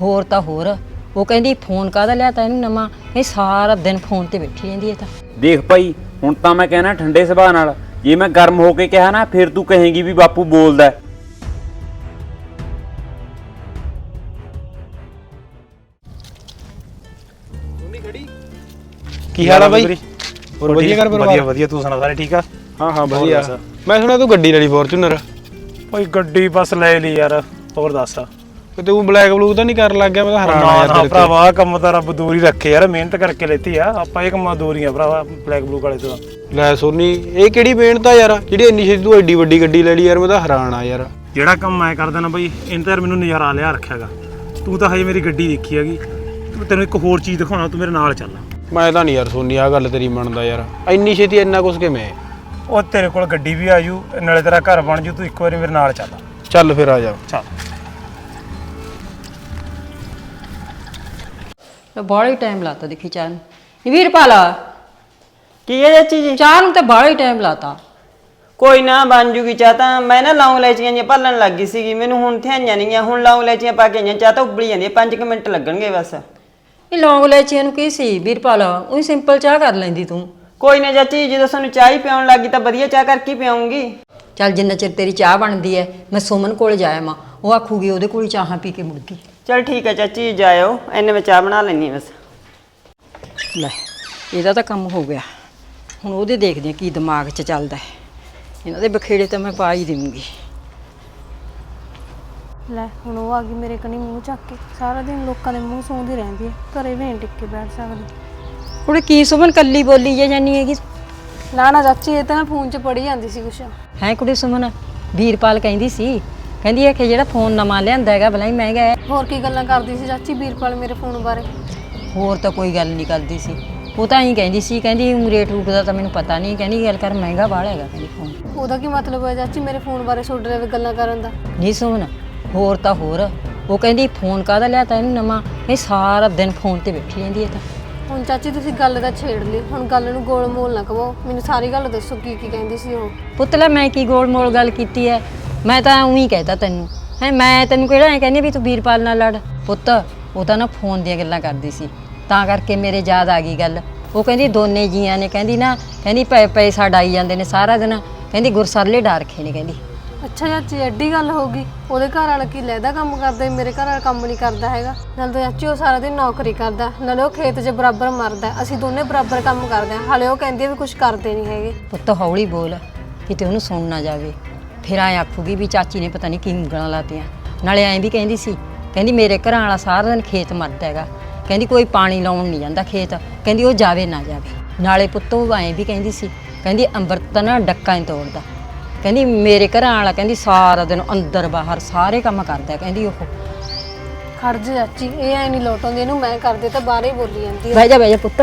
ਹੋਰ ਤਾਂ ਹੋਰ। ਉਹ ਕਹਿੰਦੀ ਫੋਨ ਕਾਹਦਾ ਲਿਆ ਤਾ ਇਹਨੂੰ ਨਵਾਂ? ਇਹ ਸਾਰਾ ਦਿਨ ਫੋਨ ਤੇ ਬੈਠੀ ਰਹਿੰਦੀ ਹੈ ਤਾਂ। ਦੇਖ ਭਾਈ ਹੁਣ ਤਾਂ ਮੈਂ ਕਹਿਣਾ ਠੰਡੇ ਸੁਭਾਅ ਨਾਲ। ਜੇ ਮੈਂ ਗਰਮ ਹੋ ਕੇ ਕਿਹਾ ਨਾ ਫਿਰ ਤੂੰ ਕਹੇਂਗੀ ਵੀ ਬਾਪੂ ਬੋਲਦਾ ਹੈ। ਕੀ ਹਾਲ ਆ ਬਾਈ? ਹੋਰ ਵਧੀਆ ਘਰ ਪਰਿਵਾਰ? ਵਧੀਆ ਵਧੀਆ। ਤੂੰ ਸੁਣਾ ਸਾਰੇ ਠੀਕ ਆ? ਹਾਂ ਹਾਂ ਵਧੀਆ। ਮੈਂ ਸੁਣਿਆ ਤੂੰ ਗੱਡੀ ਲੈ ਲਈ ਫੋਰਚੂਨਰ ਓਏ ਗੱਡੀ ਬਸ ਲੈ ਲਈ ਯਾਰ। ਹੋਰ ਦੱਸ। ਤੇ ਤੂੰ ਬਲੈਕ ਬਲੂ ਤਾਂ ਨਹੀਂ ਕਰਨ ਲੱਗ ਗਿਆ ਮੈਂ ਤਾਂ ਹੈਰਾਨ ਆ ਯਾਰ ਨਾ ਤੇਰੇ ਤੇ। ਭਰਾਵਾ ਆਹ ਕੰਮ ਤਾਂ ਰੱਬ ਦੂਰ ਹੀ ਰੱਖੇ ਯਾਰ ਮਿਹਨਤ ਕਰਕੇ ਲੈਤੀ ਆ। ਆਪਾਂ ਇਹ ਕੰਮਾਂ ਦੂਰ ਆ ਭਰਾਵਾ ਬਲੈਕ ਬਲੂ ਵਾਲੇ ਤੋਂ। ਲੈ ਸੋਨੀ ਇਹ ਕਿਹੜੀ ਮਿਹਨਤ ਆ ਯਾਰ? ਜਿਹੜੀ ਇੰਨੀ ਛੇਤੀ ਤੂੰ ਐਡੀ ਵੱਡੀ ਗੱਡੀ ਲੈ ਲਈ ਯਾਰ ਮੈਂ ਤਾਂ ਹੈਰਾਨ ਆ ਯਾਰ। ਜਿਹੜਾ ਕੰਮ ਮੈਂ ਕਰਦਾ ਨਾ ਬਈ ਇਹਨਾਂ ਤਾਂ ਯਾਰ ਮੈਨੂੰ ਨਜ਼ਾਰਾ ਲਿਆ ਰੱਖਿਆਗਾ। ਤੂੰ ਤਾਂ ਹਜੇ ਮੇਰੀ ਗੱਡੀ ਦੇਖੀ ਹੈਗੀ। ਤੂੰ ਤੈਨੂੰ ਇੱਕ ਹੋਰ ਚੀਜ਼ ਦਿਖਾਉਣਾ ਤੂੰ ਮੇਰੇ ਨਾਲ ਚੱਲ। ਮੈਂ ਤਾਂ ਨਹੀਂ ਯਾਰ ਸੋਨੀ ਆ ਗੱਲ ਤੇਰੀ ਮੰਨਦਾ ਯਾਰ। ਇੰਨੀ ਛੇਤੀ ਇੰਨਾ ਕੁਛ ਕਿਵੇਂ? ਉਹ ਤੇਰੇ ਕੋਲ ਗੱਡੀ ਵੀ ਆਜੂ ਨਾਲੇ ਤੇਰਾ ਘਰ ਬਣ ਜੂ ਤੂੰ ਇੱਕ ਵਾਰੀ ਮੇਰੇ ਨਾਲ ਚੱਲ। ਚੱਲ ਫਿਰ ਆ ਜਾ। ਚੱਲ। ਬਾਹਲਾ ਹੀ ਟਾਈਮ ਲਾਤਾ ਦੇਖੀ ਚਾਹ ਨੂੰ। ਨੀ ਵੀਰਪਾਲ ਕੀ ਹੈ ਚਾਚੀ ਜੀ? ਚਾਹ ਨੂੰ ਤਾਂ ਬਾਹਲਾ ਹੀ ਟਾਈਮ ਲਾਤਾ। ਕੋਈ ਨਾ ਬਣ ਜੂਗੀ ਚਾਹ ਤਾਂ। ਮੈਂ ਨਾ ਲੌਂਗ ਲੈਚੀਆਂ ਜਿਹੀਆਂ ਭੱਲਣ ਲੱਗ ਗਈ ਸੀਗੀ। ਮੈਨੂੰ ਹੁਣ ਥਿਆਈਆਂ ਨਹੀਂ ਆ ਹੁਣ ਲੌਂਗ ਲੈਚੀਆਂ ਪਾ ਕੇ ਆਈਆਂ। ਚਾਹ ਤਾਂ ਉਬਲੀ ਜਾਂਦੀ 5 ਮਿੰਟ ਲੱਗਣਗੇ ਬਸ। ਇਹ ਲੌਂਗ ਲੈਚੀਆਂ ਨੂੰ ਕੀ ਸੀ? ਵੀਰਪਾਲ ਉਹੀ ਸਿੰਪਲ ਚਾਹ ਕਰ ਲੈਂਦੀ ਤੂੰ। ਕੋਈ ਨਾ ਚਾਚੀ ਜਦੋਂ ਸਾਨੂੰ ਚਾਹ ਹੀ ਪਿਆਉਣ ਲੱਗੀ ਤਾਂ ਵਧੀਆ ਚਾਹ ਕਰਕੇ ਹੀ ਪਿਆਉਂਗੀ। ਚੱਲ ਜਿੰਨਾ ਚਿਰ ਤੇਰੀ ਚਾਹ ਬਣਦੀ ਹੈ ਮੈਂ ਸੁਮਨ ਕੋਲ ਜਾਇਆ ਮਾਂ ਉਹ ਆਖੂਗੀ ਉਹਦੇ ਕੋਲ ਹੀ ਚਾਹਾਂ ਪੀ ਕੇ ਮੁੜ ਗਈ। ਚਲ ਠੀਕ ਹੈ ਚਾਚੀ ਜਾਇਓ। ਐਨੇ ਮੈਂ ਚਾਹ ਬਣਾ ਲੈਣੀ ਬਸ। ਲੈ ਇਹਦਾ ਤਾਂ ਕੰਮ ਹੋ ਗਿਆ। ਹੁਣ ਉਹਦੇ ਦੇਖਦੇ ਕੀ ਦਿਮਾਗ 'ਚ ਚੱਲਦਾ ਹੈ। ਇਹਨਾਂ ਦੇ ਬਖੇੜੇ ਤਾਂ ਮੈਂ ਪਾ ਹੀ ਦੇਵਾਂਗੀ। ਲੈ ਹੁਣ ਉਹ ਆ ਗਈ ਮੇਰੇ ਕਨੀ ਮੂੰਹ ਚੱਕ ਕੇ। ਸਾਰਾ ਦਿਨ ਲੋਕਾਂ ਦੇ ਮੂੰਹ ਸੌਂਦੀ ਰਹਿੰਦੀ ਹੈ। ਘਰੇ ਵੀ ਨਹੀਂ ਟਿਕ ਕੇ ਬੈਠ ਸਕਦੀ। ਕੁੜੇ ਕੀ ਸੁਮਨ ਕੱਲੀ ਬੋਲੀ ਜੇ ਜਾਨੀ ਹੈਗੀ? ਨਾ ਨਾ ਚਾਚੀ ਇਹ ਤਾਂ ਫੋਨ 'ਚ ਪੜੀ ਜਾਂਦੀ ਸੀ ਕੁਛ। ਹੈ ਕੁੜੀ ਸੁਮਨ? ਵੀਰਪਾਲ ਕਹਿੰਦੀ ਸੀ ਕਹਿੰਦੀ ਹੈ ਕਿ ਜਿਹੜਾ ਫੋਨ ਨਵਾਂ ਲਿਆਂਦਾ ਹੈਗਾ ਹੀ ਮਹਿੰਗਾ ਹੈ। ਹੋਰ ਕੀ ਗੱਲਾਂ ਕਰਦੀ ਸੀ ਚਾਚੀ ਵੀਰਪਾਲ ਮੇਰੇ ਫੋਨ ਬਾਰੇ? ਹੋਰ ਤਾਂ ਕੋਈ ਗੱਲ ਨਹੀਂ ਕਰਦੀ ਸੀ। ਉਹ ਤਾਂ ਹੀ ਕਹਿੰਦੀ ਸੀ ਕਹਿੰਦੀ ਊਂ ਰੇਟ ਰੂਟ ਦਾ ਤਾਂ ਮੈਨੂੰ ਪਤਾ ਨਹੀਂ ਕਹਿੰਦੀ ਗੱਲ ਕਰ ਮਹਿੰਗਾ ਬਾਹਲਾ ਹੈਗਾ ਕਹਿੰਦੀ ਫੋਨ। ਉਹਦਾ ਕੀ ਮਤਲਬ ਹੈ ਚਾਚੀ ਮੇਰੇ ਫੋਨ ਬਾਰੇ ਛੋੜ ਰਹੇ ਗੱਲਾਂ ਕਰਨ ਦਾ? ਨਹੀਂ ਸੁਮਨ ਹੋਰ ਤਾਂ ਹੋਰ। ਉਹ ਕਹਿੰਦੀ ਫੋਨ ਕਾਹਦਾ ਲਿਆ ਤਾ ਇਹਨੂੰ ਨਵਾਂ? ਇਹ ਸਾਰਾ ਦਿਨ ਫੋਨ ਤੇ ਬੈਠੀ ਰਹਿੰਦੀ ਹੈ ਤਾਂ। ਹੁਣ ਚਾਚੀ ਤੁਸੀਂ ਗੱਲ ਦਾ ਛੇੜ ਲਈ ਹੁਣ ਗੱਲ ਨੂੰ ਗੋਲ ਮੋਲ ਨਾ ਕਵੋ ਮੈਨੂੰ ਸਾਰੀ ਗੱਲ ਦੱਸੋ ਕੀ ਕੀ ਕਹਿੰਦੀ ਸੀ ਉਹ? ਪੁੱਤਲਾ ਮੈਂ ਕੀ ਗੋਲ ਮੋਲ ਗੱਲ ਕੀਤੀ ਹੈ ਮੈਂ ਤਾਂ ਉਹੀ ਕਹਿਤਾ ਤੈਨੂੰ। ਹੈ ਮੈਂ ਤੈਨੂੰ ਕਿਹੜਾ ਐ ਕਹਿੰਦੀ ਵੀ ਤੂੰ ਵੀਰਪਾਲ ਨਾਲ ਲੜ। ਪੁੱਤ ਉਹ ਤਾਂ ਨਾ ਫੋਨ ਦੀਆਂ ਗੱਲਾਂ ਕਰਦੀ ਸੀ। ਤਾਂ ਕਰਕੇ ਮੇਰੇ ਯਾਦ ਆ ਗਈ ਗੱਲ। ਉਹ ਕਹਿੰਦੀ ਦੋਨੇ ਜੀਆਂ ਨੇ ਕਹਿੰਦੀ ਨਾ ਕਹਿੰਦੀ ਪੈ ਪੈ ਸਾਡਾ ਆਈ ਜਾਂਦੇ ਨੇ ਸਾਰਾ ਦਿਨ। ਕਹਿੰਦੀ ਗੁਰਸਰਲੇ ਡਾ ਰੱਖੇ ਨੇ ਕਹਿੰਦੀ। ਅੱਛਾ ਚਾਚੀ ਐਡੀ ਗੱਲ ਹੋ ਗਈ। ਉਹਦੇ ਘਰ ਵਾਲਾ ਕੀ ਲੈਦਾ ਕੰਮ ਕਰਦਾ ਮੇਰੇ ਘਰ ਵਾਲਾ ਕੰਮ ਨਹੀਂ ਕਰਦਾ ਹੈਗਾ। ਨਾਲ ਤਾਂ ਚਾਚੀ ਉਹ ਸਾਰਾ ਦਿਨ ਨੌਕਰੀ ਕਰਦਾ ਨਾਲੇ ਉਹ ਖੇਤ 'ਚ ਬਰਾਬਰ ਮਰਦਾ। ਅਸੀਂ ਦੋਨੇ ਬਰਾਬਰ ਕੰਮ ਕਰਦੇ ਹਾਂ। ਹਾਲੇ ਉਹ ਕਹਿੰਦੀ ਆ ਵੀ ਕੁਝ ਕਰਦੇ ਨਹੀਂ ਹੈਗੇ। ਪੁੱਤ ਹੌਲੀ ਬੋਲ ਕਿਤੇ ਉਹਨੂੰ ਸੁਣ ਨਾ ਜਾਵੇ। ਫਿਰ ਐ ਆਖੂਗੀ ਵੀ ਚਾਚੀ ਨੇ ਪਤਾ ਨਹੀਂ ਕੀ ਉਂਗਲਾਂ ਲਾਤੀਆਂ। ਨਾਲੇ ਐਂ ਵੀ ਕਹਿੰਦੀ ਸੀ ਕਹਿੰਦੀ ਮੇਰੇ ਘਰਾਂ ਵਾਲਾ ਸਾਰਾ ਦਿਨ ਖੇਤ ਮਰਦਾ ਹੈਗਾ। ਕਹਿੰਦੀ ਕੋਈ ਪਾਣੀ ਲਾਉਣ ਨਹੀਂ ਜਾਂਦਾ ਖੇਤ ਕਹਿੰਦੀ ਉਹ ਜਾਵੇ ਨਾ ਜਾਵੇ। ਨਾਲੇ ਪੁੱਤ ਐਂ ਵੀ ਕਹਿੰਦੀ ਸੀ ਕਹਿੰਦੀ ਅੰਮ੍ਰਿਤ ਤਾਂ ਨਾ ਡੱਕਾ ਹੀ ਤੋੜਦਾ। ਕਹਿੰਦੀ ਮੇਰੇ ਘਰਾਂ ਵਾਲਾ ਕਹਿੰਦੀ ਸਾਰਾ ਦਿਨ ਅੰਦਰ ਬਾਹਰ ਸਾਰੇ ਕੰਮ ਕਰਦਾ ਕਹਿੰਦੀ ਉਹ। ਖੜ ਜਾ ਚਾਚੀ ਇਹ ਐ ਨਹੀਂ ਲੋਟਾਉਂਦੀ ਇਹਨੂੰ ਮੈਂ ਕਰਦੇ ਤਾਂ ਬਾਹਰ ਹੀ ਬੋਲੀ ਜਾਂਦੀ ਆ। ਬਹਿ ਜਾ ਬਹਿ ਜਾ ਪੁੱਤ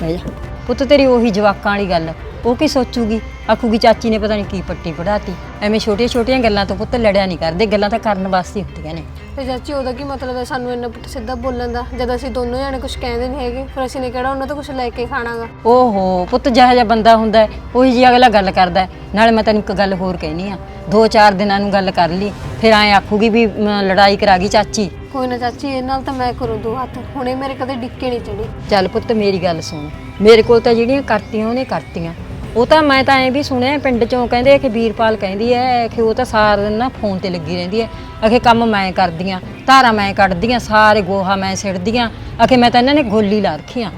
ਬਹਿ ਜਾ। ਪੁੱਤ ਤੇਰੀ ਉਹੀ ਜਵਾਕਾਂ ਵਾਲੀ ਗੱਲ ਉਹ ਕੀ ਸੋਚੂਗੀ? ਆਖੂਗੀ ਚਾਚੀ ਨੇ ਪਤਾ ਨਹੀਂ ਕੀ ਪੱਟੀ ਪੜਾਤੀ ਐਵੇਂ ਛੋਟੀਆਂ ਛੋਟੀਆਂ ਗੱਲਾਂ ਤੋਂ ਪੁੱਤ ਲੜਿਆ ਨਹੀਂ ਕਰਦੇ ਗੱਲਾਂ ਤਾਂ ਕਰਨ ਵਾਸਤੇ ਹੁੰਦੀਆਂ ਨੇ। ਤੇ ਚਾਚੀ ਉਹਦਾ ਕੀ ਮਤਲਬ ਹੈ ਸਾਨੂੰ ਇੰਨਾ ਪੁੱਠ ਸਿੱਧਾ ਬੋਲਣ ਦਾ? ਜਦ ਅਸੀਂ ਦੋਨੋਂ ਜਾਣੇ ਕੁਝ ਕਹਿੰਦੇ ਨਹੀਂ ਹੈਗੇ ਫਿਰ ਅਸੀਂ ਨੇ ਕਿਹੜਾ ਉਹਨਾਂ ਤੋਂ ਕੁਝ ਲੈ ਕੇ ਖਾਣਾਗਾ? ਓਹੋ ਪੁੱਤ ਜਿਹੋ ਜਿਹਾ ਬੰਦਾ ਹੁੰਦਾ ਹੈ, ਉਹੀ ਜੀ ਅਗਲਾ ਗੱਲ ਕਰਦਾ ਹੈ। ਨਾਲੇ ਮੈਂ ਤੈਨੂੰ ਇੱਕ ਗੱਲ ਹੋਰ ਕਹਿਨੀ ਆ ਦੋ ਚਾਰ ਦਿਨਾਂ ਨੂੰ ਗੱਲ ਕਰ ਲਈ ਫਿਰ ਐਂ ਆਖੂਗੀ ਵੀ ਮ, ਲੜਾਈ ਕਰਾ ਗਈ ਚਾਚੀ। ਕੋਈ ਨਾ ਚਾਚੀ ਇਹ ਨਾਲ ਤਾਂ ਮੈਂ ਕਰੂੰ ਦੋ ਹੱਥ। ਹੁਣੇ ਮੇਰੇ ਕਦੇ ਡਿੱਕੇ ਨਹੀਂ ਚੜੀ। ਚੱਲ ਪੁੱਤ ਮੇਰੀ ਗੱਲ ਸੁਣ। ਮੇਰੇ ਕੋਲ ਤਾਂ ਜਿਹੜੀਆਂ ਕਰਤੀਆਂ ਉਹਨੇ ਕਰਤੀਆਂ। ਉਹ ਤਾਂ ਮੈਂ ਤਾਂ ਐਂ ਵੀ ਸੁਣਿਆ ਪਿੰਡ ਚੋਂ ਕਹਿੰਦੇ ਕਿ ਵੀਰਪਾਲ ਕਹਿੰਦੀ ਐ ਕਿ ਉਹ ਤਾਂ ਸਾਰਾ ਦਿਨ ਨਾ ਫੋਨ ਤੇ ਲੱਗੀ ਰਹਿੰਦੀ ਐ ਅਖੇ ਕੰਮ ਮੈਂ ਕਰਦੀਆਂ ਧਾਰਾਂ ਮੈਂ ਕੱਢਦੀਆਂ ਸਾਰੇ ਗੋਹਾ ਮੈਂ ਸਿੜਦੀਆਂ ਅਖੇ ਮੈਂ ਤਾਂ ਇਹਨਾਂ ਨੇ ਗੋਲੀ ਲਾ ਰੱਖੀਆਂ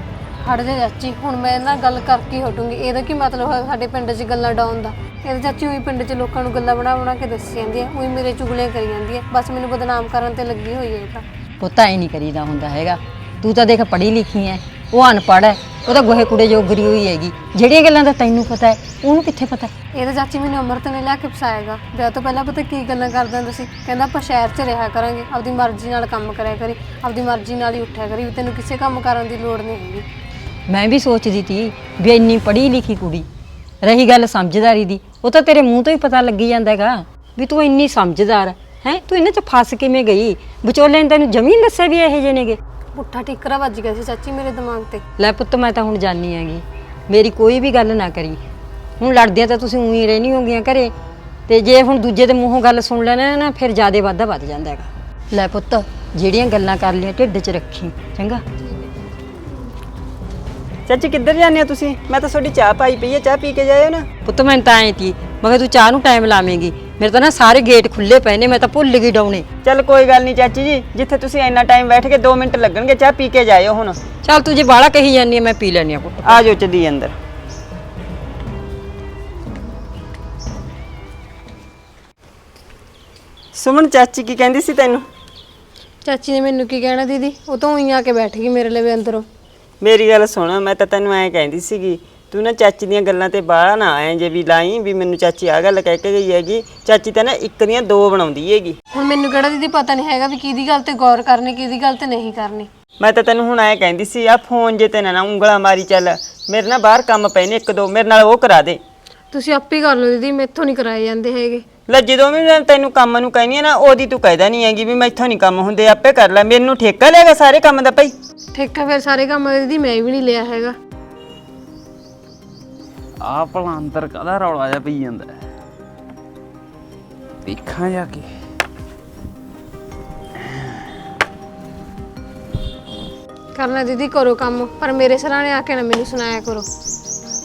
ਹਟ ਜਾ ਚਾਚੀ ਹੁਣ ਮੈਂ ਇਹਨਾਂ ਨਾਲ ਗੱਲ ਕਰਕੇ ਹੀ ਹਟੂੰਗੀ। ਇਹਦਾ ਕੀ ਮਤਲਬ ਹੋਇਆ ਸਾਡੇ ਪਿੰਡ 'ਚ ਗੱਲਾਂ ਡਾਉਣ ਦਾ? ਇਹਦੇ ਚਾਚੀ ਉਹੀ ਪਿੰਡ 'ਚ ਲੋਕਾਂ ਨੂੰ ਗੱਲਾਂ ਬਣਾ ਬਣਾ ਕੇ ਦੱਸੀ ਜਾਂਦੀ ਹੈ ਉਹੀ ਮੇਰੇ ਚੁਗਲੀਆਂ ਕਰੀ ਜਾਂਦੀ ਹੈ। ਬਸ ਮੈਨੂੰ ਬਦਨਾਮ ਕਰਨ ਤੇ ਲੱਗੀ ਹੋਈ ਹੈ ਇਹ ਤਾਂ। ਪੁੱਤ ਐ ਨਹੀਂ ਕਰੀਦਾ ਹੁੰਦਾ ਹੈਗਾ। ਤੂੰ ਤਾਂ ਦੇਖ ਪੜ੍ਹੀ ਲਿਖੀ ਐ ਉਹ ਅਨਪੜ੍ਹ ਐ ਉਹ ਤਾਂ ਗੋਹੇ ਕੂੜੇ ਜੋਗਰੀ ਹੋਈ ਹੈਗੀ। ਜਿਹੜੀਆਂ ਗੱਲਾਂ ਦਾ ਤੈਨੂੰ ਪਤਾ ਹੈ ਉਹਨੂੰ ਕਿੱਥੇ ਪਤਾ? ਇਹ ਤਾਂ ਚਾਚੀ ਮੈਨੂੰ ਅਮਰਤ ਨੇ ਲਿਆ ਕੇ ਫਸਾਏਗਾ ਵਿਆਹ ਤੋਂ ਪਹਿਲਾਂ ਪਤਾ ਕੀ ਗੱਲਾਂ ਕਰਦਾ ਹੁੰਦਾ ਸੀ? ਕਹਿੰਦਾ ਆਪਾਂ ਸ਼ਹਿਰ 'ਚ ਰਿਹਾ ਕਰਾਂਗੇ। ਆਪਦੀ ਮਰਜ਼ੀ ਨਾਲ ਕੰਮ ਕਰਿਆ ਕਰੀ। ਆਪਦੀ ਮਰਜ਼ੀ ਨਾਲ ਹੀ ਉੱਠਿਆ ਕਰੀ। ਵੀ ਤੈਨੂੰ ਕਿਸੇ ਕੰਮ ਕਰਨ ਦੀ ਲੋੜ ਨਹੀਂ ਹੈਗੀ। ਮੈਂ ਵੀ ਸੋਚਦੀ ਤੀ ਵੀ ਇੰਨੀ ਪੜ੍ਹੀ ਲਿਖੀ ਕੁੜੀ ਰਹੀ ਗੱਲ ਸਮਝਦਾਰੀ ਦੀ ਉਹ ਤਾਂ ਤੇਰੇ ਮੂੰਹ ਤੋਂ ਹੀ ਪਤਾ ਲੱਗੀ ਜਾਂਦਾ ਹੈਗਾ। ਵੀ ਤੂੰ ਇੰਨੀ ਸਮਝਦਾਰ ਹੈ ਤੂੰ ਇਹਨਾਂ 'ਚ ਫਸ ਕਿਵੇਂ ਗਈ? ਵਿਚੋਲੇ ਨੇ ਤੈਨੂੰ ਜ਼ਮੀਨ ਦੱਸਿਆ ਵੀ ਇਹੋ ਜਿਹੇ ਨੇਗੇ। ਪੁੱਠਾ ਟਿੱਕਰਾ ਵੱਜ ਗਿਆ ਸੀ ਚਾਚੀ ਮੇਰੇ ਦਿਮਾਗ ਤੇ। ਲੈ ਪੁੱਤ ਮੈਂ ਤਾਂ ਹੁਣ ਜਾਣੀ ਹੈਗੀ। ਮੇਰੀ ਕੋਈ ਵੀ ਗੱਲ ਨਾ ਕਰੀ। ਹੁਣ ਲੜਦਿਆਂ ਤਾਂ ਤੁਸੀਂ ਉਹੀ ਰਹਿਣੀ ਹੋਗੀਆਂ ਘਰੇ। ਤੇ ਜੇ ਹੁਣ ਦੂਜੇ ਦੇ ਮੂੰਹੋਂ ਗੱਲ ਸੁਣ ਲੈਣਾ ਨਾ ਫਿਰ ਜਿਆਦੇ ਵਾਧਾ ਵੱਧ ਜਾਂਦਾ ਹੈਗਾ। ਲੈ ਪੁੱਤ ਜਿਹੜੀਆਂ ਗੱਲਾਂ ਕਰ ਲਈਆਂ ਢਿੱਡ 'ਚ ਰੱਖੀ ਚੰਗਾ? ਚਾਚੀ ਕਿੱਧਰ ਜਾਂਦੇ ਹੋ ਤੁਸੀਂ? ਮੈਂ ਤਾਂ ਤੁਹਾਡੀ ਚਾਹ ਪਾਈ ਪਈ ਹੈ ਚਾਹ ਪੀ ਕੇ ਜਾਇਓ ਨਾ। ਪੁੱਤ ਮੈਂ ਤਾਂ ਐਂ ਤੀ। ਮਗਰ ਤੂੰ ਚਾਹ ਨੂੰ ਟਾਈਮ ਲਾਵੇਂਗੀ। ਮੇਰੇ ਤਾਂ ਨਾ ਸਾਰੇ ਗੇਟ ਖੁੱਲੇ ਪਏ ਨੇ ਮੈਂ ਤਾਂ ਭੁੱਲ ਗਈ ਡਾਉਣੇ। ਚੱਲ ਕੋਈ ਗੱਲ ਨਹੀਂ ਚਾਚੀ ਜੀ ਜਿੱਥੇ ਤੁਸੀਂ ਇੰਨਾ ਟਾਈਮ ਬੈਠ ਕੇ 2 ਮਿੰਟ ਲੱਗਣਗੇ ਚਾਹ ਪੀ ਕੇ ਜਾਇਓ ਹੁਣ। ਚੱਲ ਤੂੰ ਜੇ ਬਾਹਲਾ ਕਹੀ ਜਾਂਦੀ ਆ ਮੈਂ ਪੀ ਲੈਣੀ ਆ ਪੁੱਤ ਆ ਜਾਓ ਚੱਲੀ ਅੰਦਰ। ਸੁਮਨ ਚਾਚੀ ਕੀ ਕਹਿੰਦੀ ਸੀ ਤੈਨੂੰ? ਚਾਚੀ ਨੇ ਮੈਨੂੰ ਕੀ ਕਹਿਣਾ ਦੀਦੀ? ਉਹ ਤਾਂ ਉਹੀ ਆ ਕੇ ਬੈਠ ਗਈ ਮੇਰੇ ਲਈ ਅੰਦਰੋਂ। ਮੇਰੀ ਗੱਲ ਸੁਣ ਮੈਂ ਤਾਂ ਤੈਨੂੰ ਐਂ ਕਹਿੰਦੀ ਸੀਗੀ ਤੂੰ ਨਾ ਚਾਚੀ ਦੀਆਂ ਗੱਲਾਂ ਤੇ ਬਾਹਰ ਨਾ ਆਏ ਜੇ ਵੀ ਲਾਈ ਵੀ ਮੈਨੂੰ ਚਾਚੀ ਆ ਗੱਲ ਕਹਿ ਕੇ ਗਈ ਹੈਗੀ। ਚਾਚੀ ਤਾਂ ਨਾ ਇੱਕ ਦੀਆਂ ਦੋ ਬਣਾਉਂਦੀ ਹੈਗੀ। ਹੁਣ ਮੈਨੂੰ ਕਿਹੜਾ ਦੀਦੀ ਪਤਾ ਨਹੀਂ ਹੈਗਾ ਵੀ ਕਿਹਦੀ ਗੱਲ ਤੇ ਗੌਰ ਕਰਨੀ ਕਿਹਦੀ ਗੱਲ ਤੇ ਨਹੀਂ ਕਰਨੀ। ਮੈਂ ਤਾਂ ਤੈਨੂੰ ਹੁਣ ਐਂ ਕਹਿੰਦੀ ਸੀ ਆ ਫੋਨ ਜੇ ਤੇ ਨਾ ਨਾ ਉਂਗਲਾਂ ਮਾਰੀ ਚੱਲ ਮੇਰੇ ਨਾਲ ਬਾਹਰ ਕੰਮ ਪਏ ਨੇ ਇੱਕ ਦੋ ਮੇਰੇ ਨਾਲ ਉਹ ਕਰਾ ਦੇ। ਤੁਸੀਂ ਆਪੇ ਕਰ ਲਓ ਦੀਦੀ ਮੈਥੋਂ ਨਹੀਂ ਕਰਾਏ ਜਾਂਦੇ ਹੈਗੇ। ਲੈ ਜਦੋਂ ਵੀ ਮੈਂ ਤੈਨੂੰ ਕੰਮ ਨੂੰ ਕਹਿੰਦੀ ਆ ਨਾ ਉਹਦੀ ਤੂੰ ਕਹਿਦਾ ਨਹੀਂ ਹੈਗੀ ਵੀ ਮੈਥੋਂ ਨਹੀਂ ਕੰਮ ਹੁੰਦੇ ਆਪੇ ਕਰ ਲੈ ਮੈਨੂੰ ਠੇਕਾ ਲੈਗਾ ਸਾਰੇ ਕੰਮ ਦਾ ਭਾਈ। ਠੇਕਾ ਫਿਰ ਸਾਰੇ ਕੰਮ ਦੀਦੀ ਮੈਂ ਵੀ ਨਹੀਂ ਲਿਆ ਹੈਗਾ। ਆ ਭਲਾ ਅੰਦਰ ਕਾਹਦਾ ਰੌਲਾ ਜਿਹਾ ਪਈ ਜਾਂਦਾ? ਦੇਖਾਂ ਜਾ ਕੇ। ਕਰਨਾ ਦੀਦੀ ਕਰੋ ਕੰਮ ਪਰ ਮੇਰੇ ਸਰਾਣੇ ਆ ਕੇ ਨਾ ਮੈਨੂੰ ਸੁਣਾਇਆ ਕਰੋ।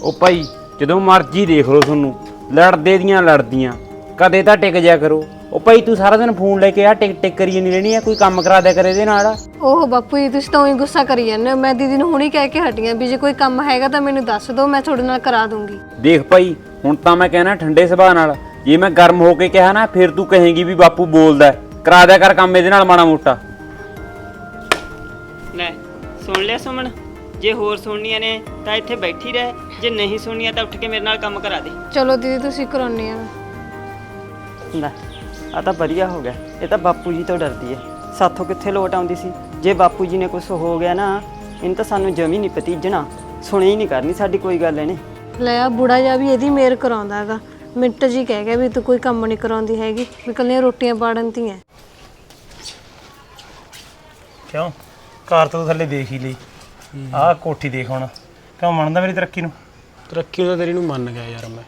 ਉਹ ਭਾਈ ਜਦੋਂ ਮਰਜ਼ੀ ਦੇਖ ਲਓ ਤੁਹਾਨੂੰ ਲੜਦੇ ਦੀਆਂ ਲੜਦੀਆਂ ਕਦੇ ਤਾਂ ਟਿਕ ਜਾ ਕਰੋ। ਉਹ ਭਾਈ ਤੂੰ ਸਾਰਾ ਦਿਨ ਫੋਨ ਲੈ ਕੇ ਆ ਟਿਕ ਟਿਕ ਕਰੀ ਨਹੀਂ ਰਹਿਣੀ ਆ ਕੋਈ ਕੰਮ ਕਰਾ ਦਿਆ ਕਰ ਇਹਦੇ ਨਾਲ। ਓਹ ਬਾਪੂ ਜੀ ਤੁਸੀਂ ਤਾਂ ਉਹੀ ਗੁੱਸਾ ਕਰੀ ਜਾਂਦੇ ਹੋ। ਮੈਂ ਦੀਦੀ ਨੂੰ ਹੁਣੀ ਕਹਿ ਕੇ ਹਟੀਆਂ ਵੀ ਜੇ ਕੋਈ ਕੰਮ ਹੈਗਾ ਤਾਂ ਮੈਨੂੰ ਦੱਸ ਦਿਓ ਮੈਂ ਤੁਹਾਡੇ ਨਾਲ ਕਰਾ ਦੂੰਗੀ। ਦੇਖ ਭਾਈ ਹੁਣ ਤਾਂ ਮੈਂ ਕਹਿਣਾ ਠੰਡੇ ਸੁਭਾਅ ਨਾਲ। ਜੇ ਮੈਂ ਗਰਮ ਹੋ ਕੇ ਕਿਹਾ ਨਾ ਫਿਰ ਤੂੰ ਕਹੇਂਗੀ ਵੀ ਬਾਪੂ ਬੋਲਦਾ ਹੈ। ਕਰਾ ਦਿਆ ਕਰ ਕੰਮ ਇਹਦੇ ਨਾਲ ਮਾੜਾ ਮੋਟਾ। ਲੈ ਸੁਣ ਲਿਆ ਸੁਮਨ। ਜੇ ਹੋਰ ਸੁਣਨੀਆਂ ਨੇ ਤਾਂ ਇੱਥੇ ਬੈਠੀ ਰਹਿ। ਜੇ ਨਹੀਂ ਸੁਣਨੀਆਂ ਤਾਂ ਉੱਠ ਕੇ ਮੇਰੇ ਨਾਲ ਕੰਮ ਕਰਾ ਦੇ। ਚਲੋ ਦੀਦੀ ਤੁਸੀਂ ਕਰਾਉਣੀ ਆ। ਲੈ। ਆ ਤਾਂ ਵਧੀਆ ਹੋ ਗਿਆ। ਇਹ ਤਾਂ ਬਾਪੂ ਜੀ ਤੋਂ ਡਰਦੀ ਹੈ। ਸਾਥੋਂ ਕਿੱਥੇ ਲੋਟ ਆਉਂਦੀ ਸੀ? ਜੇ ਬਾਪੂ ਜੀ ਨੇ ਕੁਝ ਹੋ ਗਿਆ ਨਾ ਇਹਨੂੰ ਤਾਂ ਸਾਨੂੰ ਜਮੀ ਨਹੀਂ ਪਤੀਜਣਾ ਸੁਣੀ ਹੀ ਨਹੀਂ ਕਰਨੀ ਸਾਡੀ ਕੋਈ ਗੱਲ ਇਹਨੇ। ਲੈ ਆ ਬੁੜਾ ਜਾ ਵੀ ਇਹਦੀ ਮੇਰ ਕਰਾਉਂਦਾ ਹੈਗਾ। ਮਿੰਟ ਜੀ ਕਹਿ ਗਿਆ ਵੀ ਤੂੰ ਕੋਈ ਕੰਮ ਨਹੀਂ ਕਰਾਉਂਦੀ ਹੈਗੀ। ਵੀ ਕੱਲੀਆਂ ਰੋਟੀਆਂ ਪਾੜਨ ਦੀਆਂ ਕਿਉਂ? ਕਾਰ ਤੋਂ ਥੱਲੇ ਦੇਖ ਹੀ ਲਈ। ਆਹ ਕੋਠੀ ਦੇਖ ਹੁਣ। ਕਿਉਂ ਮੰਨਦਾ ਮੇਰੀ ਤਰੱਕੀ ਨੂੰ? ਤਰੱਕੀ ਉਹਦਾ ਤੇਰੀ ਨੂੰ ਮੰਨ ਗਿਆ ਯਾਰ ਮੈਂ।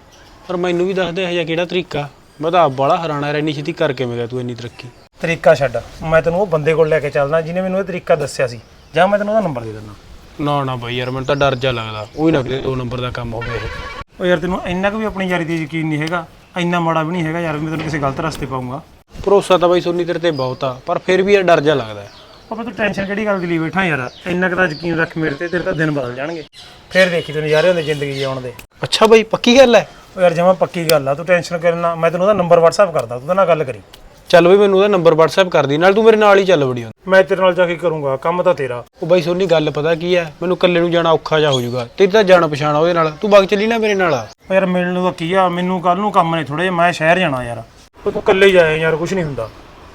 ਪਰ ਮੈਨੂੰ ਵੀ ਦੱਸ ਦੇ ਇਹ ਜਿਹਾ ਕਿਹੜਾ ਤਰੀਕਾ। ਮੈਂ ਤਾਂ ਆਪ ਬੜਾ ਹੈਰਾਨ ਇੰਨੀ ਛੇਤੀ ਕਰਕੇ ਮੈਂ ਗਿਆ ਤੂੰ ਇੰਨੀ ਤਰੱਕੀ। ਤਰੀਕਾ ਛੱਡ ਮੈਂ ਤੈਨੂੰ ਉਹ ਬੰਦੇ ਕੋਲ ਲੈ ਕੇ ਚੱਲਦਾ ਜਿਹਨੇ ਮੈਨੂੰ ਇਹ ਤਰੀਕਾ ਦੱਸਿਆ ਸੀ। ਜਾਂ ਮੈਂ ਤੈਨੂੰ ਉਹਦਾ ਨੰਬਰ ਦੇ ਦਿੰਦਾ। ਨਾ ਨਾ ਬਾਈ ਯਾਰ ਮੈਨੂੰ ਤਾਂ ਡਰ ਜਾ ਲੱਗਦਾ। ਉਹ ਹੀ ਨਾ ਕਿਤੇ ਦੋ ਨੰਬਰ ਦਾ ਕੰਮ ਹੋਵੇ ਇਹ। ਉਹ ਯਾਰ ਤੈਨੂੰ ਇੰਨਾ ਕੁ ਵੀ ਆਪਣੀ ਯਾਰੀ ਤੇ ਯਕੀਨ ਨਹੀਂ ਹੈਗਾ ਇੰਨਾ ਮਾੜਾ ਵੀ ਨਹੀਂ ਹੈਗਾ ਯਾਰ ਵੀ ਮੈਂ ਤੈਨੂੰ ਕਿਸੇ ਗਲਤ ਰਸਤੇ ਪਾਉਂਗਾ ਭਰੋਸਾ ਤਾਂ ਬਾਈ ਸੋਨੀ ਤੇਰੇ ਤੇ ਬਹੁਤ ਆ ਪਰ ਫਿਰ ਵੀ ਯਾਰ ਡਰ ਜਾ ਲੱਗਦਾ ਹੈ। ਆਪਾਂ ਤੂੰ ਟੈਨਸ਼ਨ ਕਿਹੜੀ ਗੱਲ ਦੀ ਲਈ ਬੈਠਾ ਯਾਰ? ਇੰਨਾ ਕੁ ਤਾਂ ਯਕੀਨ ਰੱਖ ਮੇਰੇ ਤੇ ਤੇਰੇ ਤਾਂ ਦਿਨ ਬਦਲ ਜਾਣਗੇ। ਫੇਰ ਦੇਖੀ ਤੈਨੂੰ ਯਾਰੇ ਹੁੰਦੇ ਜ਼ਿੰਦਗੀ ਜਿਉਣ ਦੇ। ਅੱਛਾ ਬਾਈ ਪੱਕੀ ਗੱਲ ਹੈ? ਉਹ ਯਾਰ ਜਮਾ ਪੱਕੀ ਗੱਲ ਆ ਤੂੰ ਟੈਨਸ਼ਨ ਕਰਨਾ ਮੈਂ ਤੈਨੂੰ ਉਹਦਾ ਨੰਬਰ WhatsApp ਕਰਦਾ ਤੂੰ ਉਹਦੇ ਨਾਲ ਗੱਲ ਕਰੀ। ਚੱਲ ਬਈ ਮੈਨੂੰ ਉਹਦਾ ਨੰਬਰ WhatsApp ਕਰ ਦੀ ਨਾਲ ਤੂੰ ਮੇਰੇ ਨਾਲ ਹੀ ਚੱਲ ਵੜੀ ਮੈਂ ਤੇਰੇ ਨਾਲ ਜਾ ਕੇ ਕਰੂੰਗਾ ਕੰਮ ਤਾਂ ਤੇਰਾ। ਉਹ ਬਾਈ ਸੋਨੀ ਗੱਲ ਪਤਾ ਕੀ ਹੈ ਮੈਨੂੰ ਇਕੱਲੇ ਨੂੰ ਜਾਣਾ ਔਖਾ ਜਾ ਹੋ ਜਾਊਗਾ ਤੇਰੀ ਤਾਂ ਜਾਣ ਪਛਾਣ ਆ ਉਹਦੇ ਨਾਲ। ਤੂੰ ਵਗ ਚੱਲੀ ਨਾ ਮੇਰੇ ਨਾਲ। ਉਹ ਯਾਰ ਮਿਲਣ ਨੂੰ ਤਾਂ ਕੀ ਆ ਮੈਨੂੰ ਕੱਲ ਨੂੰ ਕੰਮ ਨੇ ਥੋੜੇ ਜਿਹਾ ਮੈਂ ਸ਼ਹਿਰ ਜਾਣਾ ਯਾਰ। ਉਹ ਤੂੰ ਇਕੱਲੇ ਹੀ ਜਾਏ ਯਾਰ ਕੁਝ ਨਹੀਂ ਹੁੰਦਾ।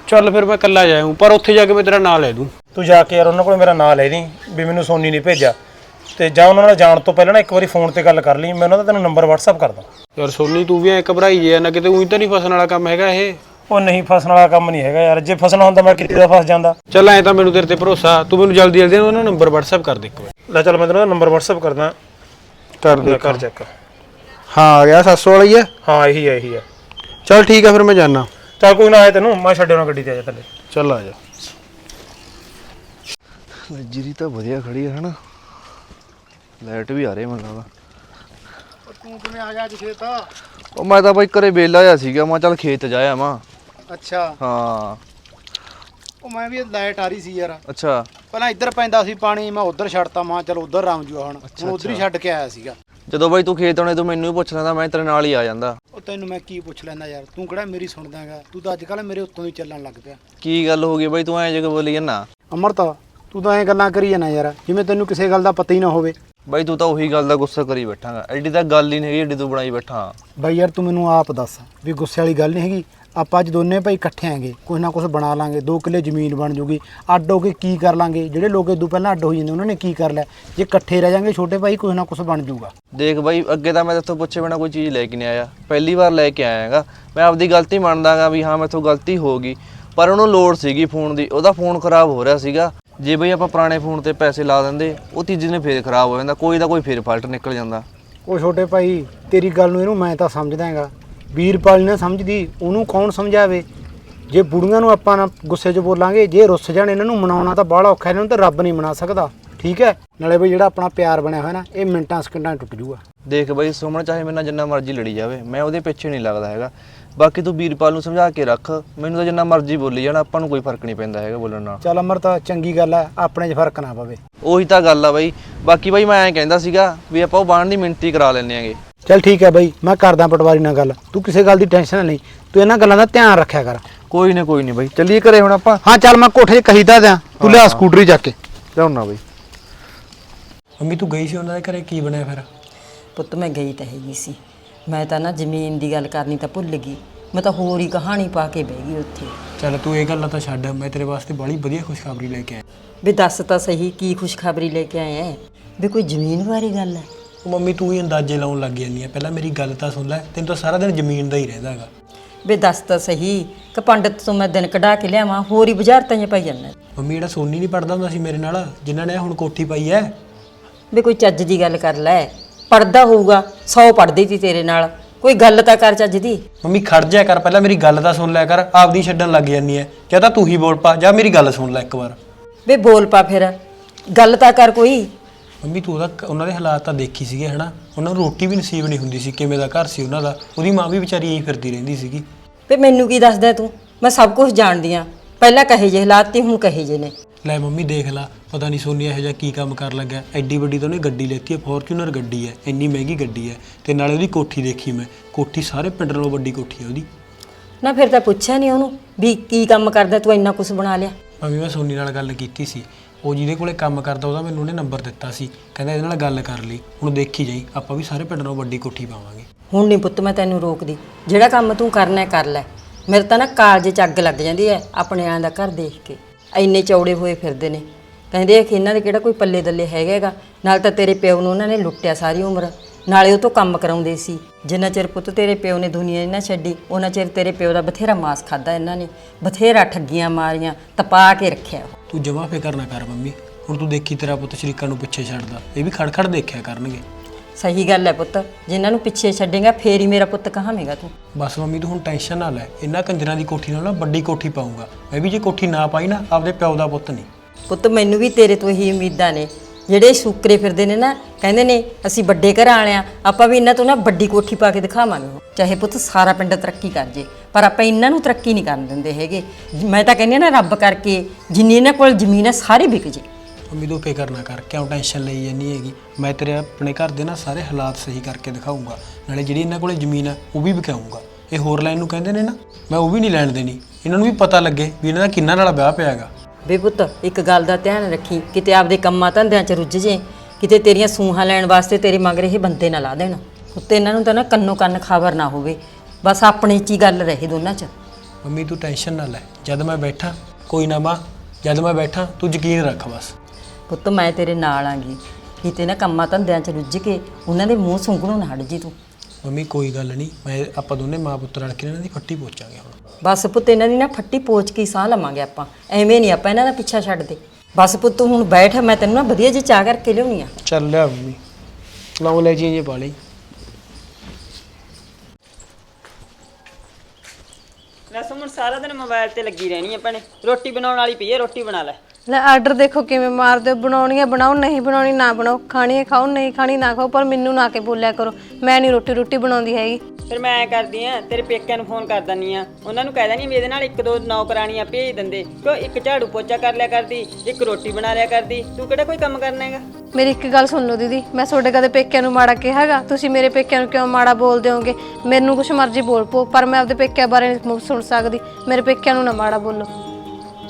ਚੱਲ ਫਿਰ ਮੈਂ ਇਕੱਲਾ ਜਾਊਂ ਪਰ ਉੱਥੇ ਜਾ ਕੇ ਮੈਂ ਤੇਰਾ ਨਾਂ ਲੈ ਦੂੰ। ਤੂੰ ਜਾ ਕੇ ਯਾਰ ਉਹਨਾਂ ਕੋਲ ਮੇਰਾ ਨਾਂ ਲੈ ਦੀ ਵੀ ਮੈਨੂੰ ਸੋਨੀ ਨੇ ਭੇਜਿਆ। ਤੇ ਜਾਂ ਉਹਨਾਂ ਨਾਲ ਜਾਣ ਤੋਂ ਪਹਿਲਾਂ ਨਾ ਇੱਕ ਵਾਰੀ ਫੋਨ ਤੇ ਗੱਲ ਕਰ ਲਈ ਮੈਂ ਉਹਨਾਂ ਦਾ ਤੈਨੂੰ ਨੰਬਰ WhatsApp ਕਰਦਾ ਯਾਰ ਸੋਨੀ ਤੂੰ ਵੀ ਐ ਘਬਰਾਈ ਜੇ ਨਾ ਕਿਤੇ ਉਹੀ ਤਾਂ ਨਹੀਂ ਫਸਣ ਵਾਲਾ ਕੰਮ ਹੈਗਾ ਇਹ। ਉਹ ਨਹੀਂ ਫਸਣ ਵਾਲਾ ਕੰਮ ਨਹੀਂ ਹੈਗਾ ਯਾਰ। ਜੇ ਫਸਣਾ ਹੁੰਦਾ ਮੈਂ ਕਿਤੇ ਦਾ ਫਸ ਜਾਂਦਾ? ਚੱਲ ਐ ਤਾਂ ਮੈਨੂੰ ਤੇਰੇ ਤੇ ਭਰੋਸਾ ਤੂੰ ਮੈਨੂੰ ਜਲਦੀ ਜਲਦੀ ਉਹਨਾਂ ਨੰਬਰ WhatsApp ਕਰ ਦੇ ਇੱਕ ਵਾਰ। ਲੈ ਚੱਲ ਮੈਂ ਤੈਨੂੰ ਨੰਬਰ WhatsApp ਕਰਦਾ। ਕਰ ਲੈ ਕਰ ਚੈੱਕ ਹਾਂ ਆ ਗਿਆ 700 ਵਾਲਾ ਹੀ ਹੈ ਹਾਂ ਇਹੀ ਹੈ ਇਹੀ ਹੈ ਚੱਲ ਠੀਕ ਆ ਫਿਰ ਮੈਂ ਜਾਣਾ ਚੱਲ ਕੋਈ ਨਾ ਆਏ ਤੈਨੂੰ ਮੈਂ ਛੱਡਿਆ ਉਹਨਾਂ ਗੱਡੀ ਤੇ ਆ ਜਾ ਥੱਲੇ। ਚੱਲ ਆ ਜਾ। ਜੀਰੀ ਤਾਂ ਵਧੀਆ ਖੜੀ ਹੈ ਹਨਾ। ਲਾਈਟ ਵੀ ਆ ਰਹੀ ਮੈਨੂੰ ਲੱਗਦਾ। ਤੂੰ ਕਿਵੇਂ ਆ ਗਿਆ ਅੱਜ ਖੇਤ? ਉਹ ਮੈਂ ਤਾਂ ਬਾਈ ਘਰੇ ਵੇਲਾ ਜਾ ਸੀਗਾ ਮੈਂ ਚੱਲ ਖੇਤ ਜਾਇਆ ਮਾਂ ਅੱਛਾ। ਹਾਂ। ਉਹ ਮੈਂ ਵੀ ਲਾਈਟ ਆ ਰਹੀ ਸੀ ਯਾਰ। ਅੱਛਾ। ਪਹਿਲਾਂ ਇੱਧਰ ਪੈਂਦਾ ਸੀ ਪਾਣੀ ਮੈਂ ਉਧਰ ਛੱਡਤਾ ਮਾਂ ਚਲ ਉਧਰ ਰਾਮ ਜੂਆ ਹੁਣ। ਹੁਣ ਉਧਰ ਹੀ ਛੱਡ ਕੇ ਆਇਆ ਸੀਗਾ। ਜਦੋਂ ਬਾਈ ਤੂੰ ਖੇਤ ਆਉਣੇ ਤੂੰ ਮੈਨੂੰ ਹੀ ਪੁੱਛ ਲੈਂਦਾ ਮੈਂ ਤੇਰੇ ਨਾਲ ਹੀ ਆ ਜਾਂਦਾ। ਉਹ ਤੈਨੂੰ ਮੈਂ ਕੀ ਪੁੱਛ ਲੈਂਦਾ ਯਾਰ? ਤੂੰ ਕਿਹੜਾ ਮੇਰੀ ਸੁਣਦਾਗਾ ਤੂੰ ਤਾਂ ਅੱਜ ਕੱਲ ਮੇਰੇ ਉੱਤੋਂ ਹੀ ਚੱਲਣ ਲੱਗ ਪਿਆ। ਕੀ ਗੱਲ ਹੋ ਗਈ ਬਾਈ? ਤੂੰ ਐਂ ਜਗ ਬੋਲੀ ਜਾਂਦਾ? ਅਮਰਤਾ ਤੂੰ ਤਾਂ ਐਂ ਗੱਲਾਂ ਕਰੀ ਜਾਣਾ ਯਾਰ ਜਿਵੇਂ ਤੈਨੂੰ ਕਿਸੇ ਗੱਲ ਦਾ ਪਤਾ ਹੀ ਨਾ ਹੋਵੇ। ਬਾਈ ਤੂੰ ਤਾਂ ਉਹੀ ਗੱਲ ਦਾ ਗੁੱਸਾ ਕਰੀ ਬੈਠਾਗਾ। ਐਡੀ ਤਾਂ ਗੱਲ ਹੀ ਨਹੀਂ ਹੈਗੀ ਐਡੀ ਤੂੰ ਬਣਾਈ ਬੈਠਾ। ਬਾਈ ਯਾਰ ਤੂੰ ਮੈਨੂੰ ਆਪ ਦੱਸ ਵੀ ਗੁੱਸੇ ਵਾਲੀ ਗੱਲ ਨਹੀਂ ਹੈਗੀ। ਆਪਾਂ ਅੱਜ ਦੋਨੇ ਭਾਈ ਇਕੱਠੇ ਆਂਗੇ ਕੁਝ ਨਾ ਕੁਝ ਬਣਾ ਲਾਂਗੇ ਦੋ ਕਿੱਲੇ ਜ਼ਮੀਨ ਬਣ ਜੂਗੀ ਅੱਡ ਹੋ ਕੇ ਕੀ ਕਰ ਲਾਂਗੇ ਜਿਹੜੇ ਲੋਕ ਇਦੋਂ ਪਹਿਲਾਂ ਅੱਡ ਹੋ ਜਾਂਦੇ ਉਹਨਾਂ ਨੇ ਕੀ ਕਰ ਲਿਆ। ਜੇ ਇਕੱਠੇ ਰਹਿ ਜਾਾਂਗੇ ਛੋਟੇ ਭਾਈ ਕੁਝ ਨਾ ਕੁਝ ਬਣ ਜੂਗਾ। ਦੇਖ ਬਾਈ ਅੱਗੇ ਤਾਂ ਮੈਂ ਤੇਥੋਂ ਪੁੱਛੇ ਬਿਨਾ ਕੋਈ ਚੀਜ਼ ਲੈ ਕੇ ਨਹੀਂ ਆਇਆ। ਪਹਿਲੀ ਵਾਰ ਲੈ ਕੇ ਆਇਆਗਾ ਮੈਂ ਆਪਦੀ ਗਲਤੀ ਮੰਨਦਾਗਾ ਵੀ ਹਾਂ ਮੈਥੋਂ ਗਲਤੀ ਹੋ ਗਈ। ਪਰ ਉਹਨੂੰ ਲੋੜ ਸੀਗੀ ਫੋਨ ਦੀ ਉਹਦਾ ਫੋਨ ਖਰਾਬ ਹੋ ਰਿਹਾ ਸੀਗਾ। ਜੇ ਬਈ ਆਪਾਂ ਪੁਰਾਣੇ ਫੋਨ ਤੇ ਪੈਸੇ ਲਾ ਦਿੰਦੇ, ਉਹ ਤੀਜੇ ਨੇ ਫੇਰ ਖਰਾਬ ਹੋ ਜਾਂਦਾ, ਕੋਈ ਦਾ ਕੋਈ ਫੇਰ ਫਾਲਟ ਨਿਕਲ ਜਾਂਦਾ। ਉਹ ਛੋਟੇ ਭਾਈ, ਤੇਰੀ ਗੱਲ ਨੂੰ ਇਹਨੂੰ ਮੈਂ ਤਾਂ ਸਮਝਦਾ ਹੈਗਾ। ਵੀਰਪਾਲ ਨੇ ਸਮਝਦੀ, ਉਹਨੂੰ ਕੌਣ ਸਮਝਾਵੇ? ਜੇ ਬੁੜੀਆਂ ਨੂੰ ਆਪਾਂ ਨਾ ਗੁੱਸੇ 'ਚ ਬੋਲਾਂਗੇ, ਜੇ ਰੁੱਸ ਜਾਣ ਇਹਨਾਂ ਨੂੰ ਮਨਾਉਣਾ ਤਾਂ ਬਾਹਲਾ ਔਖਾ ਇਹਨਾਂ ਨੂੰ ਤਾਂ ਰੱਬ ਨਹੀਂ ਮਨਾ ਸਕਦਾ। ਠੀਕ ਹੈ? ਨਾਲੇ ਬਈ ਜਿਹੜਾ ਆਪਣਾ ਪਿਆਰ ਬਣਿਆ ਹੋਇਆ ਨਾ, ਇਹ ਮਿੰਟਾਂ, ਸਕਿੰਟਾਂ 'ਚ ਟੁੱਟ ਜੂਗਾ ਦੇਖ ਬਈ ਸੁਮਨ ਚਾਹੇ ਮੇਰੇ ਨਾਲ ਜਿੰਨਾ ਮਰਜ਼ੀ ਲੜੀ ਜਾਵੇ ਮੈਂ ਉਹਦੇ ਪਿੱਛੇ ਨਹੀਂ ਲੱਗਦਾ ਹੈਗਾ। ਬਾਕੀ ਤੂੰ ਵੀਰਪਾਲ ਨੂੰ ਸਮਝਾ ਕੇ ਰੱਖ ਮੈਨੂੰ ਤਾਂ ਜਿੰਨਾ ਮਰਜ਼ੀ ਬੋਲੀ ਜਾਣਾ ਆਪਾਂ ਨੂੰ ਕੋਈ ਫ਼ਰਕ ਨਹੀਂ ਪੈਂਦਾ ਹੈਗਾ ਬੋਲਣ ਨਾਲ। ਚੱਲ ਅਮਰ ਤਾਂ ਚੰਗੀ ਗੱਲ ਹੈ ਆਪਣੇ 'ਚ ਫ਼ਰਕ ਨਾ ਪਵੇ। ਉਹੀ ਤਾਂ ਗੱਲ ਆ ਬਈ। ਬਾਕੀ ਬਈ ਮੈਂ ਐਂ ਕਹਿੰਦਾ ਸੀਗਾ ਵੀ ਆਪਾਂ ਉਹ ਬਾਣ ਦੀ ਮਿੰਤੀ ਕਰਾ ਲੈਂਦੇ ਆਂਗੇ। ਚੱਲ ਠੀਕ ਹੈ ਬਈ ਮੈਂ ਕਰਦਾ ਪਟਵਾਰੀ ਨਾਲ ਗੱਲ। ਤੂੰ ਕਿਸੇ ਗੱਲ ਦੀ ਟੈਨਸ਼ਨ ਨਾ ਲਈ ਤੂੰ ਇਹਨਾਂ ਗੱਲਾਂ ਦਾ ਧਿਆਨ ਰੱਖਿਆ ਕਰ। ਕੋਈ ਨਾ ਕੋਈ ਨਹੀਂ ਬਈ। ਚੱਲੀਏ ਘਰੇ ਹੁਣ ਆਪਾਂ। ਹਾਂ ਚੱਲ ਮੈਂ ਕੋਠੇ 'ਚ ਕਹੀਦਾ ਦਿਆਂ ਤੂੰ ਲਿਆ ਸਕੂਟਰੀ ਚੱਕ ਕੇ। ਲਿਆਉਣਾ ਬਈ। ਮੰਮੀ ਤੂੰ ਗਈ ਸੀ ਉਹਨਾਂ ਦੇ ਘਰੇ ਕੀ ਬਣਿਆ ਫਿਰ? ਪੁੱਤ ਮੈਂ ਗਈ ਤਾਂ ਹੈਗੀ ਸੀ। ਮੈਂ ਤਾਂ ਨਾ ਜ਼ਮੀਨ ਦੀ ਗੱਲ ਕਰਨੀ ਤਾਂ ਭੁੱਲ ਗਈ। ਮੈਂ ਤਾਂ ਹੋਰ ਹੀ ਕਹਾਣੀ ਪਾ ਕੇ ਬਹਿ ਗਈ ਉੱਥੇ। ਚੱਲ ਤੂੰ ਇਹ ਗੱਲਾਂ ਤਾਂ ਛੱਡ ਮੈਂ ਤੇਰੇ ਵਾਸਤੇ ਬੜੀ ਵਧੀਆ ਖੁਸ਼ਖਬਰੀ ਲੈ ਕੇ ਆਇਆ। ਵੀ ਦੱਸ ਤਾਂ ਸਹੀ ਕੀ ਖੁਸ਼ਖਬਰੀ ਲੈ ਕੇ ਆਏ ਐ ਵੀ ਕੋਈ ਜ਼ਮੀਨ ਬਾਰੇ ਗੱਲ ਹੈ? ਉਹ ਮੰਮੀ ਤੂੰ ਹੀ ਅੰਦਾਜ਼ੇ ਲਾਉਣ ਲੱਗ ਜਾਂਦੀ ਆ ਪਹਿਲਾਂ ਮੇਰੀ ਗੱਲ ਤਾਂ ਸੁਣ ਲੈ ਤੈਨੂੰ ਤਾਂ ਸਾਰਾ ਦਿਨ ਜ਼ਮੀਨ ਦਾ ਹੀ ਰਹਿੰਦਾ ਹੈਗਾ। ਵੀ ਦੱਸ ਤਾਂ ਸਹੀ ਕਿ ਪੰਡਤ ਤੋਂ ਮੈਂ ਦਿਨ ਕਢਾ ਕੇ ਲਿਆਵਾਂ ਹੋਰ ਹੀ ਬੁਝਾਰਤਾਂ ਜਿਹਾ ਪਾਈ ਜਾਂਦਾ। ਮੰਮੀ ਜਿਹੜਾ ਸੋਨੀ ਨਹੀਂ ਪੜਦਾ ਹੁੰਦਾ ਸੀ ਮੇਰੇ ਨਾਲ ਜਿਨ੍ਹਾਂ ਨੇ ਹੁਣ ਕੋਠੀ ਪਾਈ ਐ ਵੀ ਕੋਈ ਚੱਜ ਦੀ ਗੱਲ ਕਰ ਲੈ। ਪੜਦਾ ਹੋਊਗਾ 100 ਪੜਦੀ ਸੀ ਤੇਰੇ ਨਾਲ। ਕੋਈ ਗੱਲ ਤਾਂ ਕਰ ਚੱਜ ਦੀ। ਮੰਮੀ ਖੜ ਜਾ ਕਰ ਪਹਿਲਾਂ ਮੇਰੀ ਗੱਲ ਤਾਂ ਸੁਣ ਲਿਆ ਕਰ ਆਪਦੀ ਛੱਡਣ ਲੱਗ ਜਾਂਦੀ ਐ। ਜਾਂ ਤਾਂ ਤੂੰ ਹੀ ਬੋਲ ਪਾ ਜਾਂ ਮੇਰੀ ਗੱਲ ਸੁਣ ਲੈ ਇੱਕ ਵਾਰ। ਵੀ ਬੋਲ ਪਾ ਫਿਰ। ਗੱਲ ਤਾਂ ਕਰ ਕੋਈ। ਮੰਮੀ ਤੂੰ ਉਹਦਾ ਉਹਨਾਂ ਦੇ ਹਾਲਾਤ ਤਾਂ ਦੇਖੀ ਸੀਗੇ ਹਨਾ? ਉਹਨਾਂ ਨੂੰ ਰੋਟੀ ਵੀ ਨਸੀਬ ਨਹੀਂ ਹੁੰਦੀ ਸੀ ਕਿਵੇਂ ਦਾ ਘਰ ਸੀ ਉਹਨਾਂ ਦਾ। ਉਹਦੀ ਮਾਂ ਵੀ ਵਿਚਾਰੀ ਇਹੀ ਫਿਰਦੀ ਰਹਿੰਦੀ ਸੀਗੀ। ਵੀ ਮੈਨੂੰ ਕੀ ਦੱਸਦਾ ਤੂੰ? ਮੈਂ ਸਭ ਕੁਝ ਜਾਣਦੀ ਆ। ਪਹਿਲਾਂ ਕਹੇ ਜੇ ਹਾਲਾਤ ਤੇ ਹੁਣ ਕਹੇ ਜੇ ਨੇ। ਲੈ ਮੰਮੀ ਦੇਖ ਲਾ ਪਤਾ ਨਹੀਂ ਸੋਨੀ ਇਹੋ ਜਿਹਾ ਕੀ ਕੰਮ ਕਰ ਲੱਗਾ। ਐਡੀ ਵੱਡੀ ਤਾਂ ਉਹਨੇ ਗੱਡੀ ਲੈਤੀ ਹੈ ਫੋਰਚੂਨਰ ਗੱਡੀ ਹੈ ਇੰਨੀ ਮਹਿੰਗੀ ਗੱਡੀ ਹੈ ਤੇ ਨਾਲੇ ਉਹਦੀ ਕੋਠੀ ਦੇਖੀ ਮੈਂ। ਕੋਠੀ ਸਾਰੇ ਪਿੰਡ ਨਾਲੋਂ ਵੱਡੀ ਕੋਠੀ ਹੈ ਉਹਦੀ। ਨਾ ਫਿਰ ਤਾਂ ਪੁੱਛਿਆ ਨਹੀਂ ਉਹਨੂੰ ਵੀ ਕੀ ਕੰਮ ਕਰਦਾ ਤੂੰ ਇੰਨਾ ਕੁਝ ਬਣਾ ਲਿਆ। ਮੰਮੀ ਮੈਂ ਸੋਨੀ ਨਾਲ ਗੱਲ ਕੀਤੀ ਸੀ। ਉਹ ਜਿਹਦੇ ਕੋਲੇ ਕੰਮ ਕਰਦਾ ਉਹਦਾ ਮੈਨੂੰ ਉਹਨੇ ਨੰਬਰ ਦਿੱਤਾ ਸੀ। ਕਹਿੰਦਾ ਇਹਦੇ ਨਾਲ ਗੱਲ ਕਰ ਲਈ ਹੁਣ ਦੇਖੀ ਜਾਈ ਆਪਾਂ ਵੀ ਸਾਰੇ ਪਿੰਡ ਨਾਲੋਂ ਵੱਡੀ ਕੋਠੀ ਪਾਵਾਂਗੇ। ਹੁਣ ਨਹੀਂ ਪੁੱਤ ਮੈਂ ਤੈਨੂੰ ਰੋਕਦੀ। ਜਿਹੜਾ ਕੰਮ ਤੂੰ ਕਰਨਾ ਹੈ, ਕਰ ਲੈ। ਮੇਰੇ ਤਾਂ ਨਾ ਕਾਲਜ ਚ ਅੱਗ ਲੱਗ ਜਾਂਦੀ ਹੈ ਆਪਣੇ ਆਂ ਦਾ ਘਰ ਦੇਖ ਕੇ। ਇੰਨੇ ਚੌੜੇ ਹੋਏ ਫਿਰਦੇ ਨੇ। ਕਹਿੰਦੇ ਆ ਕਿ ਇਹਨਾਂ ਦੇ ਕਿਹੜਾ ਕੋਈ ਪੱਲੇ ਦੱਲੇ ਹੈਗਾ ਨਾਲ ਤਾਂ ਤੇਰੇ ਪਿਓ ਨੂੰ ਉਹਨਾਂ ਨੇ ਲੁੱਟਿਆ ਸਾਰੀ ਉਮਰ। ਨਾਲੇ ਉਹ ਤੋਂ ਕੰਮ ਕਰਾਉਂਦੇ ਸੀ। ਜਿੰਨਾ ਚਿਰ ਪੁੱਤ ਤੇਰੇ ਪਿਓ ਨੇ ਦੁਨੀਆ ਨਹੀਂ ਨਾ ਛੱਡੀ, ਉਹਨਾਂ ਚਿਰ ਤੇਰੇ ਪਿਓ ਦਾ ਬਥੇਰਾ ਮਾਸ ਖਾਦਾ ਇਹਨਾਂ ਨੇ। ਬਥੇਰਾ ਠੱਗੀਆਂ ਮਾਰੀਆਂ, ਤਪਾ ਕੇ ਰੱਖਿਆ। ਉਹ। ਤੂੰ ਜਮਾ ਫਿਕਰ ਨਾ ਕਰ ਮੰਮੀ। ਹੁਣ ਤੂੰ ਦੇਖੀ ਤੇਰਾ ਪੁੱਤ ਸ਼ਰੀਕਾਂ ਨੂੰ ਪਿੱਛੇ ਛੱਡਦਾ। ਇਹ ਵੀ ਖੜਖੜ ਦੇਖਿਆ ਕਰਨਗੇ। ਸਹੀ ਗੱਲ ਹੈ ਪੁੱਤ। ਜਿਨ੍ਹਾਂ ਨੂੰ ਪਿੱਛੇ ਛੱਡੇਗਾ ਫੇਰ ਹੀ ਮੇਰਾ ਪੁੱਤ ਕਹਾਵੇਂਗਾ ਤੂੰ। ਬਸ ਮੰਮੀ ਤੂੰ ਹੁਣ ਟੈਨਸ਼ਨ ਨਾ ਲੈ। ਇਹਨਾਂ ਕੰਜਰਾਂ ਦੀ ਕੋਠੀ ਨਾਲ ਨਾ ਵੱਡੀ ਕੋਠੀ ਪਾਉਂਗਾ ਮੈਂ ਵੀ ਜੇ ਕੋਠੀ ਨਾ ਪਾਈ ਨਾ ਆਪਦੇ ਪਿਓ ਦਾ ਪੁੱਤ ਨਹੀਂ। ਪੁੱਤ ਮੈਨੂੰ ਵੀ ਤੇਰੇ ਤੋਂ ਹੀ ਉਮੀਦਾਂ ਨੇ। ਜਿਹੜੇ ਸ਼ੁਕਰੇ ਫਿਰਦੇ ਨੇ ਨਾ ਕਹਿੰਦੇ ਨੇ ਅਸੀਂ ਵੱਡੇ ਘਰ ਵਾਲੇ ਆ ਆਪਾਂ ਵੀ ਇਹਨਾਂ ਤੋਂ ਨਾ ਵੱਡੀ ਕੋਠੀ ਪਾ ਕੇ ਦਿਖਾਵਾਂਗੇ। ਚਾਹੇ ਪੁੱਤ ਸਾਰਾ ਪਿੰਡ ਤਰੱਕੀ ਕਰ ਜੇ ਪਰ ਆਪਾਂ ਇਹਨਾਂ ਨੂੰ ਤਰੱਕੀ ਨਹੀਂ ਕਰਨ ਦਿੰਦੇ ਹੈਗੇ। ਮੈਂ ਤਾਂ ਕਹਿੰਦੀ ਨਾ ਰੱਬ ਕਰਕੇ ਜਿੰਨੀ ਇਹਨਾਂ ਕੋਲ ਜ਼ਮੀਨ ਹੈ ਸਾਰੀ ਵਿਕ ਜੇ। ਮੰਮੀ ਤੂੰ ਫਿਕਰ ਨਾ ਕਰ ਕਿਉਂ ਟੈਨਸ਼ਨ ਲਈ ਜਾਨੀ ਹੈਗੀ? ਮੈਂ ਤੇਰੇ ਆਪਣੇ ਘਰ ਦੇ ਨਾ ਸਾਰੇ ਹਾਲਾਤ ਸਹੀ ਕਰਕੇ ਦਿਖਾਉਂਗਾ ਨਾਲੇ ਜਿਹੜੀ ਇਹਨਾਂ ਕੋਲੇ ਜ਼ਮੀਨ ਆ ਉਹ ਵੀ ਵਿਕਾਉਂਗਾ ਇਹ ਹੋਰ ਲੈਣ ਨੂੰ ਕਹਿੰਦੇ ਨੇ ਨਾ ਮੈਂ ਉਹ ਵੀ ਨਹੀਂ ਲੈਣ ਦੇਣੀ। ਇਹਨਾਂ ਨੂੰ ਵੀ ਪਤਾ ਲੱਗੇ ਵੀ ਇਹਨਾਂ ਦਾ ਕਿੰਨਾ ਨਾਲ ਵਿਆਹ ਪਿਆਗਾ ਵੇ ਪੁੱਤ ਇੱਕ ਗੱਲ ਦਾ ਧਿਆਨ ਰੱਖੀ ਕਿਤੇ ਆਪਦੇ ਕੰਮਾਂ ਧੰਦਿਆਂ 'ਚ ਰੁੱਝ ਜੇ ਕਿਤੇ ਤੇਰੀਆਂ ਸੂਹਾਂ ਲੈਣ ਵਾਸਤੇ ਤੇਰੇ ਮਗਰ ਇਹ ਬੰਦੇ ਨਾ ਲਾ ਦੇਣ। ਉੱਤੇ ਇਹਨਾਂ ਨੂੰ ਤਾਂ ਨਾ ਕੰਨੋ ਕੰਨ ਖਬਰ ਨਾ ਹੋਵੇ। ਬਸ ਆਪਣੇ 'ਚ ਹੀ ਗੱਲ ਰਹੇ ਦੋਨਾਂ 'ਚ। ਮੰਮੀ ਤੂੰ ਟੈਨਸ਼ਨ ਨਾ ਲੈ ਜਦ ਮੈਂ ਬੈਠਾ ਕੋਈ ਨਾ ਮਾਂ ਜਦ ਮੈਂ ਬੈਠਾ ਤੂੰ ਯਕੀਨ ਰੱਖ ਬਸ। ਪੁੱਤ ਮੈਂ ਤੇਰੇ ਨਾਲ ਆਂਗੀ। ਕਿਤੇ ਨਾ ਕੰਮਾਂ ਧੰਦਿਆਂ 'ਚ ਰੁੱਝ ਕੇ ਉਹਨਾਂ ਦੇ ਮੂੰਹ ਸੁੰਘਣੋਂ ਨਾ ਹਟ ਜੀ ਤੂੰ। ਮੰਮੀ ਕੋਈ ਗੱਲ ਨਹੀਂ ਮੈਂ ਆਪਾਂ ਦੋਨੇ ਮਾਂ ਪੁੱਤ ਰਲ ਕੇ ਇਹਨਾਂ ਦੀ ਫੱਟੀ ਪੋਚਾਂਗੇ ਹੁਣ। ਬਸ ਪੁੱਤ ਇਹਨਾਂ ਦੀ ਨਾ ਫੱਟੀ ਪੋਚ ਕੇ ਹੀ ਸਾਹ ਲਵਾਂਗੇ ਆਪਾਂ। ਐਵੇਂ ਨਹੀਂ ਆਪਾਂ ਇਹਨਾਂ ਦਾ ਪਿੱਛਾ ਛੱਡਦੇ। ਬਸ ਪੁੱਤ ਤੂੰ ਹੁਣ ਬੈਠ ਮੈਂ ਤੈਨੂੰ ਨਾ ਵਧੀਆ ਜਿਹੀ ਚਾਹ ਕਰਕੇ ਲਿਆਉਣੀ ਆ। ਚੱਲ ਲਿਆ ਮੰਮੀ। ਲਾਉ ਲੈ ਜੀ ਜੇ ਪਾ ਲਈ। ਲੈ ਸੁਮਨ ਸਾਰਾ ਦਿਨ ਮੋਬਾਈਲ ਤੇ ਲੱਗੀ ਰਹਿਣੀ ਹੈ ਭੈਣੇ। ਰੋਟੀ ਬਣਾਉਣ ਵਾਲੀ ਪਈ ਹੈ ਰੋਟੀ ਬਣਾ ਲੈ। ਲੈ ਆਰਡਰ ਦੇਖੋ ਕਿਵੇਂ ਮਾਰਦੇ ਹੋ ਬਣਾਉਣੀ ਹੈ ਬਣਾਓ ਨਹੀਂ ਬਣਾਉਣੀ ਨਾ ਬਣਾਓ ਖਾਣੀ ਹੈ ਖਾਓ ਨਹੀਂ ਖਾਣੀ ਨਾ ਖਾਓ ਪਰ ਮੈਨੂੰ ਨਾ ਕੇ ਬੋਲਿਆ ਕਰੋ ਮੈਂ ਨਹੀਂ ਰੋਟੀ ਰੋਟੀ ਬਣਾਉਂਦੀ ਹੈਗੀ। ਫਿਰ ਮੈਂ ਐ ਕਰਦੀ ਆ ਤੇਰੇ ਪੇਕਿਆਂ ਨੂੰ ਫੋਨ ਕਰ ਦਿੰਨੀ ਆ। ਉਹਨਾਂ ਨੂੰ ਕਹਿ ਦੇਣੀ ਵੀ ਇਹਦੇ ਨਾਲ ਇੱਕ ਦੋ ਨੌਕਰਾਣੀਆਂ ਭੇਜ ਦਿੰਦੇ। ਕਿਉਂ ਇੱਕ ਝਾੜੂ ਪੋਚਾ ਕਰ ਲਿਆ ਕਰਦੀ ਇੱਕ ਰੋਟੀ ਬਣਾ ਲਿਆ ਕਰਦੀ। ਤੂੰ ਕਿਹੜਾ ਕੋਈ ਕੰਮ ਕਰਨਾ ਹੈਗਾ? ਮੇਰੀ ਇੱਕ ਗੱਲ ਸੁਣ ਲਓ ਦੀਦੀ ਮੈਂ ਤੁਹਾਡੇ ਕਦੇ ਪੇਕਿਆਂ ਨੂੰ ਮਾੜਾ ਕਿਹਾ ਹੈਗਾ? ਤੁਸੀਂ ਮੇਰੇ ਪੇਕਿਆਂ ਨੂੰ ਕਿਉਂ ਮਾੜਾ ਬੋਲਦੇ ਹੋਗੇ? ਮੈਨੂੰ ਕੁਛ ਮਰਜ਼ੀ ਬੋਲ ਪੋ ਪਰ ਮੈਂ ਆਪਦੇ ਪੇਕਿਆਂ ਬਾਰੇ ਨਹੀਂ ਸੁਣ ਸਕਦੀ। ਮੇਰੇ ਪੇਕਿਆਂ ਨੂੰ ਨਾ ਮਾੜਾ ਬੋਲੋ।